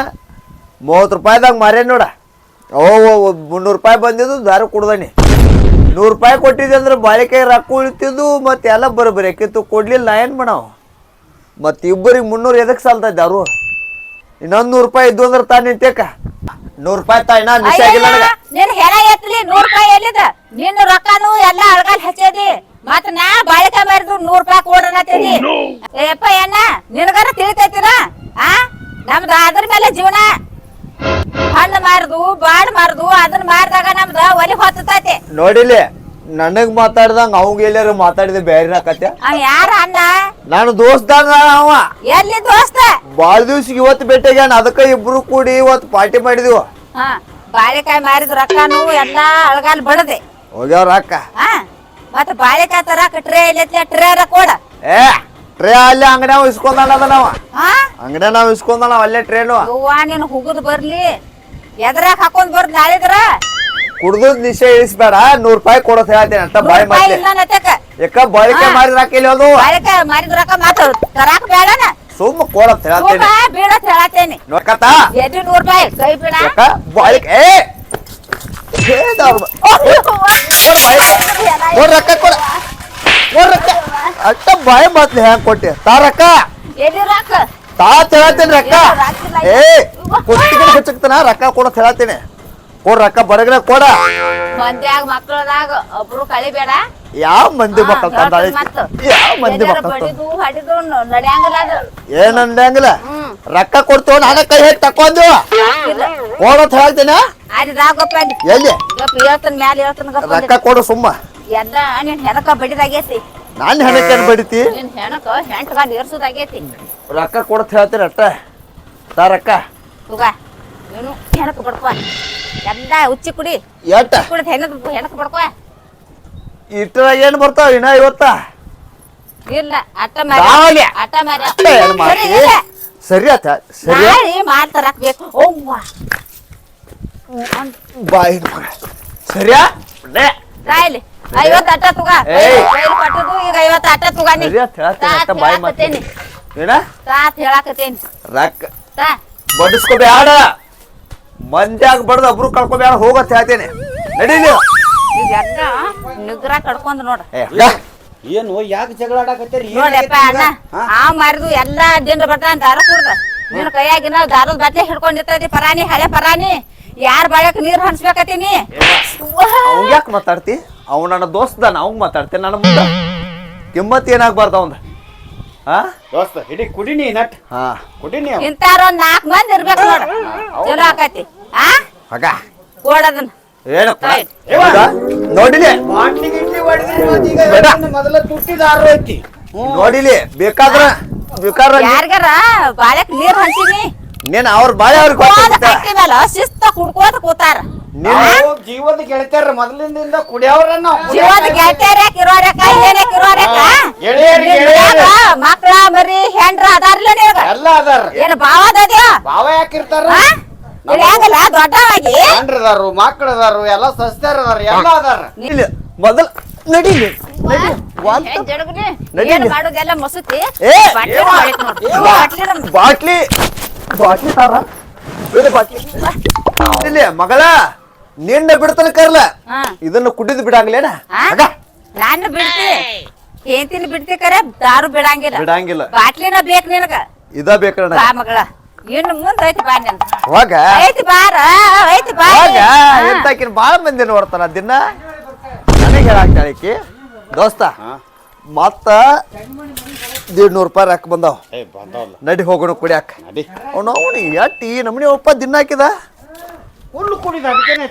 ಮೂವತ್ತು ರೂಪಾಯಿದಾಗ ಮಾರೇ ನೋಡ. ಓ ಮುನ್ನೂರು ರೂಪಾಯಿ ಬಂದಿದ್ದು ದಾರು ಕುಡ್ದಾನೆ. ನೂರು ರೂಪಾಯಿ ಕೊಟ್ಟಿದ್ದೆ ಅಂದ್ರೆ ಬಾಳಿಕೆ ರೊಕ್ಕ ಉಳಿತಿದ್ದು ಮತ್ತೆ ಎಲ್ಲ ಬರೋಬ್ಬರಿ ಯಾಕಿತ್ತು ಕೊಡ್ಲಿಲ್ಲ ನಾ ಏನು ಮಾಡವ? ಮತ್ತು ಇಬ್ಬರಿಗೆ ಮುನ್ನೂರು ಎದಕ್ಕೆ ಸಾಲ್ತಾ ಇದ್ದಾರು ಇನ್ನೊಂದು ನೂರು ರೂಪಾಯಿ ಇದ್ದು ಅಂದ್ರೆ ತಾ ನಿಂತೇಕ ನೂರು ರೂಪಾಯಿ ತಾ ಇನ್ನ ನಿಶೆ ಆಗಿಲ್ಲ ನನಗೆ. ನಿನ್ ಹೆಣ ಎತ್ತಲಿ ನೂರ್ ರೂಪಾಯಿ ಎಲ್ಲಿದ ನಿನ್ನ ರೊಕ್ಕನು ಎಲ್ಲ ಅಳಗಾಲ್ ಹಚ್ಚದಿ. ಮತ್ ನಾ ಬಾಳಿಕೆ ಮಾರಿದ್ರು ನೂರ್ ರೂಪಾಯಿ ಕೊಡ್ರಿ ಏಪ್ಪ ಏನ? ನಿನಗಾರ ತಿಳಿತೈತಿರ ಆ? ನಮ್ದು ಅದ್ರ ಮೇಲೆ ಜೀವನ. ಹಣ್ಣು ಮಾರದು ಬಾಳ್ ಮಾರದು ಅದನ್ನ ಮಾರಿದಾಗ ನಮ್ದ ಒಲಿ ಹೊತ್ತೈತಿ ನೋಡಿಲಿ ನನಗ್ ಮಾತಾಡ್ದಂಗ ಅವಂಗ ಎಲ್ಲಾರು ಮಾತಾಡಿದ ಬೇರೆ ಕತೆ ಯಾರ ಅಣ್ಣ? ನಾನು ದೋಸ್ತಾಗ ಅವ. ಎಲ್ಲಿ ದೋಸ್ತ? ಬಾಳ ದಿವ್ಸ ಇವತ್ತು ಭೇಟಿಗ್ಯಾನ ಅದಕ್ಕ ಇಬ್ರು ಕೂಡಿ ಇವತ್ತು ಪಾರ್ಟಿ ಮಾಡಿದ್ವು. ಹಾ ಬಾಳೆಕಾಯಿ ಮಾರಿದ ರೊಕ್ಕನು ಎಲ್ಲಾ ಅಳಗಾಲ್ ಬಡದೆ. ಹೋಗ್ಯಾವ್ರ ಅಕ್ಕ? ಹಾ ಮತ್ತ ಬಾಳೆಕಾಯಿ ತರಾಕ ಟ್ರೇ ಇಲ್ಲೈತಿ ಟ್ರೇ ಕೊಡ. ಏ ಟ್ರೇ ಅಲ್ಲೇ ಅಂಗಡ್ಯಾವ ಇಸ್ಕೊಂಡಾನ ನಾವ. ಹಾ ಅಂಗಡ್ಯ ನಾವ್ ಇಸ್ಕೊಂಡಾನ ಅಲ್ಲೇ ಟ್ರೇನು ಅವ್ವ ನೀನ್ ಹುಗುದ್ ಬರ್ಲಿ. ಎದ್ರಾಗ ಹಾಕೊಂಡ್ ಬರ್ದ್ ನಾಳಿದ್ರ? ಕುಡ್ದು ನಿಶೆ ಇಳಿಸ್ಬೇಡ ನೂರ್ ರೂಪಾಯಿ ಕೊಡೋದ್ ಹೇಳ್ತೇನೆ ಅಂತ ಬಾಯ್ ರೂಪಾಯಿ ಇಲ್ಲ ನತಕ ಯಾಕ ಬಾಳಿಕೆ ಮಾರಿದ ಹಾಕಿಲ್ಲ ಅದು? ಬಾಳೆಕಾಯಿ ಮಾರಿದ ರೊಕ್ಕ ಮಾತಾಡು ತರಾಕ ಬೇಡನ? ಸುಮ್ಮ ಕೊಡತ್ ಹೇಳ್ತೇನೆ. ಸುಮ್ಮ ಬೀಳತ್ ಹೇಳತ್ತೇನಿ ನೋಡ್ಕತ್ತ? ಎದ್ದು ನೂರ್ ರೂಪಾಯಿ ಕೈ ಬಿಡ ಯಾಕ? ಬಾಳಿಕೆ ಏ! ರೊಕ್ಕ ಕೊಡ ರೊಕ್ಕ ಅಟ್ಟ ಬಾಯಿ ಮಾತ್ಲಿ ಹೆಂಗ್ ಕೊಟ್ಟೆ ತಾ ರೊಕ್ಕ ತಾ ಹೇಳತ್ತೇನೆ ರೊಕ್ಕ ಏ, ಕುತ್ತಿಗೆ ಕುಚ್ಚಕ್ತನ ರೊಕ್ಕ ಕೊಡತ್ ಹೇಳತ್ತೇನೆ ಕೊಡ್ ರೊಕ್ಕ ಬರಗ್ರ ಕೊಡ. ಮಂದ್ಯಾಗ ಮಕ್ಕಳದಾಗ ಒಬ್ರು ಕಳಿಬೇಡ. ಯಾವ ಮಂದಿ ಮಕ್ಕಳು ತಂದಾಳಿ ಯಾವ ಮಂದಿ ಮಕ್ಕಳು ಏನ್ ಅಂದಂಗಿಲ್ಲ ರೊಕ್ಕ ಕೊಡ್ತೇವ ನಾನ ಕೈ ಹೇಗೆ ತಕೊಂದು ಕೊಡತ್ ಹೇಳ್ತೇನೆ. ಎಲ್ಲಿ? ಗಪ್ಪ ಹೇಳ್ತಾನ ಮ್ಯಾಲ ಹೇಳ್ತಾನ ರೊಕ್ಕ ಕೊಡು ಸುಮ್ಮ. ಹೆಣಕ ಬಡಿದಾಗೈತಿ. ನಾನು ಹೆಣಕೇನ್ ಬಡಿತಿ? ಹೆಣಕ ಹೆಂಟ್ಗ ನೀರ್ಸುದಾಗೈತಿ ರೊಕ್ಕ ಕೊಡತ್ ಹೇಳ್ತೀನಿ ಅಟ್ಟ ತಾ ರೊಕ್ಕ. ಏನು ಹೆಣಕ ಬಡ್ಕೊ ಎಲ್ಲ ಉಚ್ಚಿ ಕುಡಿ. ಎಟ್ಟ? ಕುಡಿದ ಹೆಣ್ಣು ಹೆಣಕ ಬಡ್ಕೊ ಇಟ್ರಾಗ ಏನ್ ಬರ್ತಾವ ಇನ್ನ ಇವತ್ತ? ಇಲ್ಲ ಅಟ್ಟ. ಮಾರಿ ಅಟ್ಟ ಮಾರಿ ಅಟ್ಟ ಏನ್ ಮಾಡ್ತಿ? ಸರಿ, ಇಲ್ಲ. ಸರಿ ಆತ. ಸರಿ ನಾಳೆ ಮಾಡ್ತಾರಾಕ್ಬೇಕು ಅವ್ವ. ಬಾಯಿ ಮಗ. ಸರಿಯಾ ಲೇ. ಐವತ್ತು ಅಟ್ಟ ತುಗ. ಏಯ್. ಪಟ್ಟದು ಈಗ ಐವತ್ತು ಅಟ್ಟ ತುಗಾನಿ ಸರಿ ಆತ್ ಹೇಳ್ತೀನಿ ಅಟ್ಟ ಬಾಯಿ ಮಾತು ಏನ? ತಾತ್ ಹೇಳಾಕತ್ತೇನಿ. ರೊಕ್ಕ ತಾ. ಬಡಿಸ್ಕೋಬೇಡ ಮಂದ್ಯಾಗ ಬಡ್ದು ಒಬ್ರು ಕಳ್ಕೊಬೇಡ ಹೋಗತ್ ಹೇಳ್ತೇನೆ. ನಡೀಲಿ ನಿಗ್ರ ಕಡ್ಕೊಂಡ್ ನೋಡ. ಏನು ಯಾಕೆ ಜಗಳ ಆಡಕತ್ತೀರಿ? ನೋಡಪ್ಪ ಅಣ್ಣ? ಆ ಮಾರಿದು ಎಲ್ಲಾ ದಿನ ಬರ್ತಾನ ದಾರ ಕುಡ್ದ. ನಿನ್ನ ಕೈಯಾಗಿನ ದಾರದ ಬಟ್ಲೆ ಹಿಡ್ಕೊಂಡಿರ್ತೈತಿ ಪರಾನಿ ಹಳೆ ಪರಾನಿ ಯಾರ ಬಾಯಕ್ ನೀರ್ ಹಂಚ್ಬೇಕತ್ತೀನಿ? ಅವಂಗ ಯಾಕೆ ಮಾತಾಡ್ತಿ? ಅವ್ ನನ್ನ ದೋಸ್ತನ ಅವಂಗ ಮಾತಾಡ್ತೇನೆ ನನ್ನ ಮುಂದೆ. ಕಿಮ್ಮತ್ ಏನಾಗ್ಬಾರ್ದ ಅವಂದ ಹಾ? ದೋಸ್ತ ಹಿಡಿ ಕುಡಿನಿ ನಟ್. ಹಾ. ಕುಡಿನಿ ಅವ. ಇಂತಾರ ಒಂದ್ ನಾಲ್ಕ್ ಮಂದಿ ಇರ್ಬೇಕು ನೋಡ. ಚಲೋ ಆಕತಿ. ಆ ಮಗ ಕೊಡದನ್ ಏನು? ಆಯ್ತ್. ನೋಡಿಲಿ. ಬಾಟ್ಲಿ ಗಿಟ್ಲಿ ಹೊಡ್ದ್ರಿ ಇವತ್ತ್ ಈಗ ಬೇಡ. ಇವತ್ತಿನ ಮೊದಲ ತುಟ್ಟಿ ದಾರು ಐತಿ. ನೋಡಿಲಿ. ಬೇಕಾದ್ರ ಬೇಕಾದ್ರ ಯಾರಿಗಾರ ಬಾಳಕ್ ನೀರ್ ಹಂಚಿನಿ ನೀನ್ ಅವ್ರ ಬಾಳೆ ಅವ್ರಿಗೆ ಹೋದ ಗೊತ್ತಿರುತ್ತೆ. ಶಿಸ್ತ ಕುಡ್ಕೋತ ಕೂತಾರ. ಜೀವದ ಗೆಳತಿಯರ ಮೊದಲಿನಿಂದ ಕುಡಿಯವ್ರ ಜೀವದ ಗೆಳತಿಯರ ಕಿರೋರ್ಯಾಕ ಏನೇ ಕಿರೋರ್ಯಾಕ ಗೆಳೆಯರು, ಗೆಳೆಯರು. ಮಕ್ಳ ಮರಿ ಹೆಂಡ್ರ ಅದಾರ್ಲ ಎಲ್ಲ ಅದಾರ. ಏನ್ ಭಾವದದ್ಯೋ ಭಾವ ಯಾಕಿರ್ತಾರ ಹೆಂಗಲ್ಲ? ದೊಡ್ಡವಾಗಿ? ಗಂಡ್ರದಾರು ಮಕ್ಳು ಅದಾರು ಎಲ್ಲ ಸಸ್ತಾರ ಅದಾರ. ಎಲ್ಲ ಅದಾರ ಇಲ್ಲ ಮೊದಲ್ ನಡೀಲಿ ನಡಿ. ಒಂದ್ ಹೆಂಗ್ ಜಡಗ್ಲಿ? ನಡಿ ಏನ್ ಇಲ್ಲಿ. ಮಾಡೋದೆಲ್ಲ ಮಸುತಿ ಏ, ಹೊಡಿತ್ ನೋಡು. ಬಾಟ್ಲಿ. ಬಾಟ್ಲಿ ತಾರ ಇದು ಬಾಟ್ಲಿ ಇಲ್ಲಿ ಮಗಳ ನಿನ್ನ ಬಿಡ್ತಾನೆ ಕರ್ಲ. ಹಾ. ಇದನ್ನ ಕುಡಿದು ಬಿಡಾಗ್ಲೇನ ಆ? ಮಗ. ನಾನು ಬಿಡ್ತಿ. ಏಂತಿನ ಬಿಡ್ತಿಕರೆ ದಾರು ಬಿಡಂಗಿಲ್ಲ. ಬಿಡಂಗಿಲ್ಲ. ಬಾಟ್ಲಿನ ಬೇಕ್ ನಿನಗ? ಇದ ಬೇಕಣ್ಣ ಬಾ ಮಗಳ. ಇನ್ನು ಮುಂದ್ ಐತಿ ಬಾ ನಿಂದ. ಹೋಗ. ಐತಿ ಬಾರ ಐತಿ ಬಾ ಹೋಗ. ಎಂತಾಕಿನ ಬಾಳ ಮಂದಿ ನೋಡ್ತಾನ ದಿನ? ನನಗೆ ಹೇಳಾಕ್ತಾಳೆ ಈಕಿ ದೋಸ್ತ ಮತ್ತ ದೇಡ್ ನೂರು ರೂಪಾಯಿ ರೊಕ್ಕ ಬಂದಾವ. ಏ ಬಂದವಲ್ಲ. ನಡಿ ಹೋಗೋಣ ಕುಡಿಯಾಕ ನಡಿ. ಅವ್ನು ಅವನು ಎಟ್ಟಿ ನಮ್ಮನೆ ಒಪ್ಪ ದಿನ ಹಾಕಿದ? ಹುಲ್ಲು ಕುಡಿದ ಅದಕ್ಕೇನೆ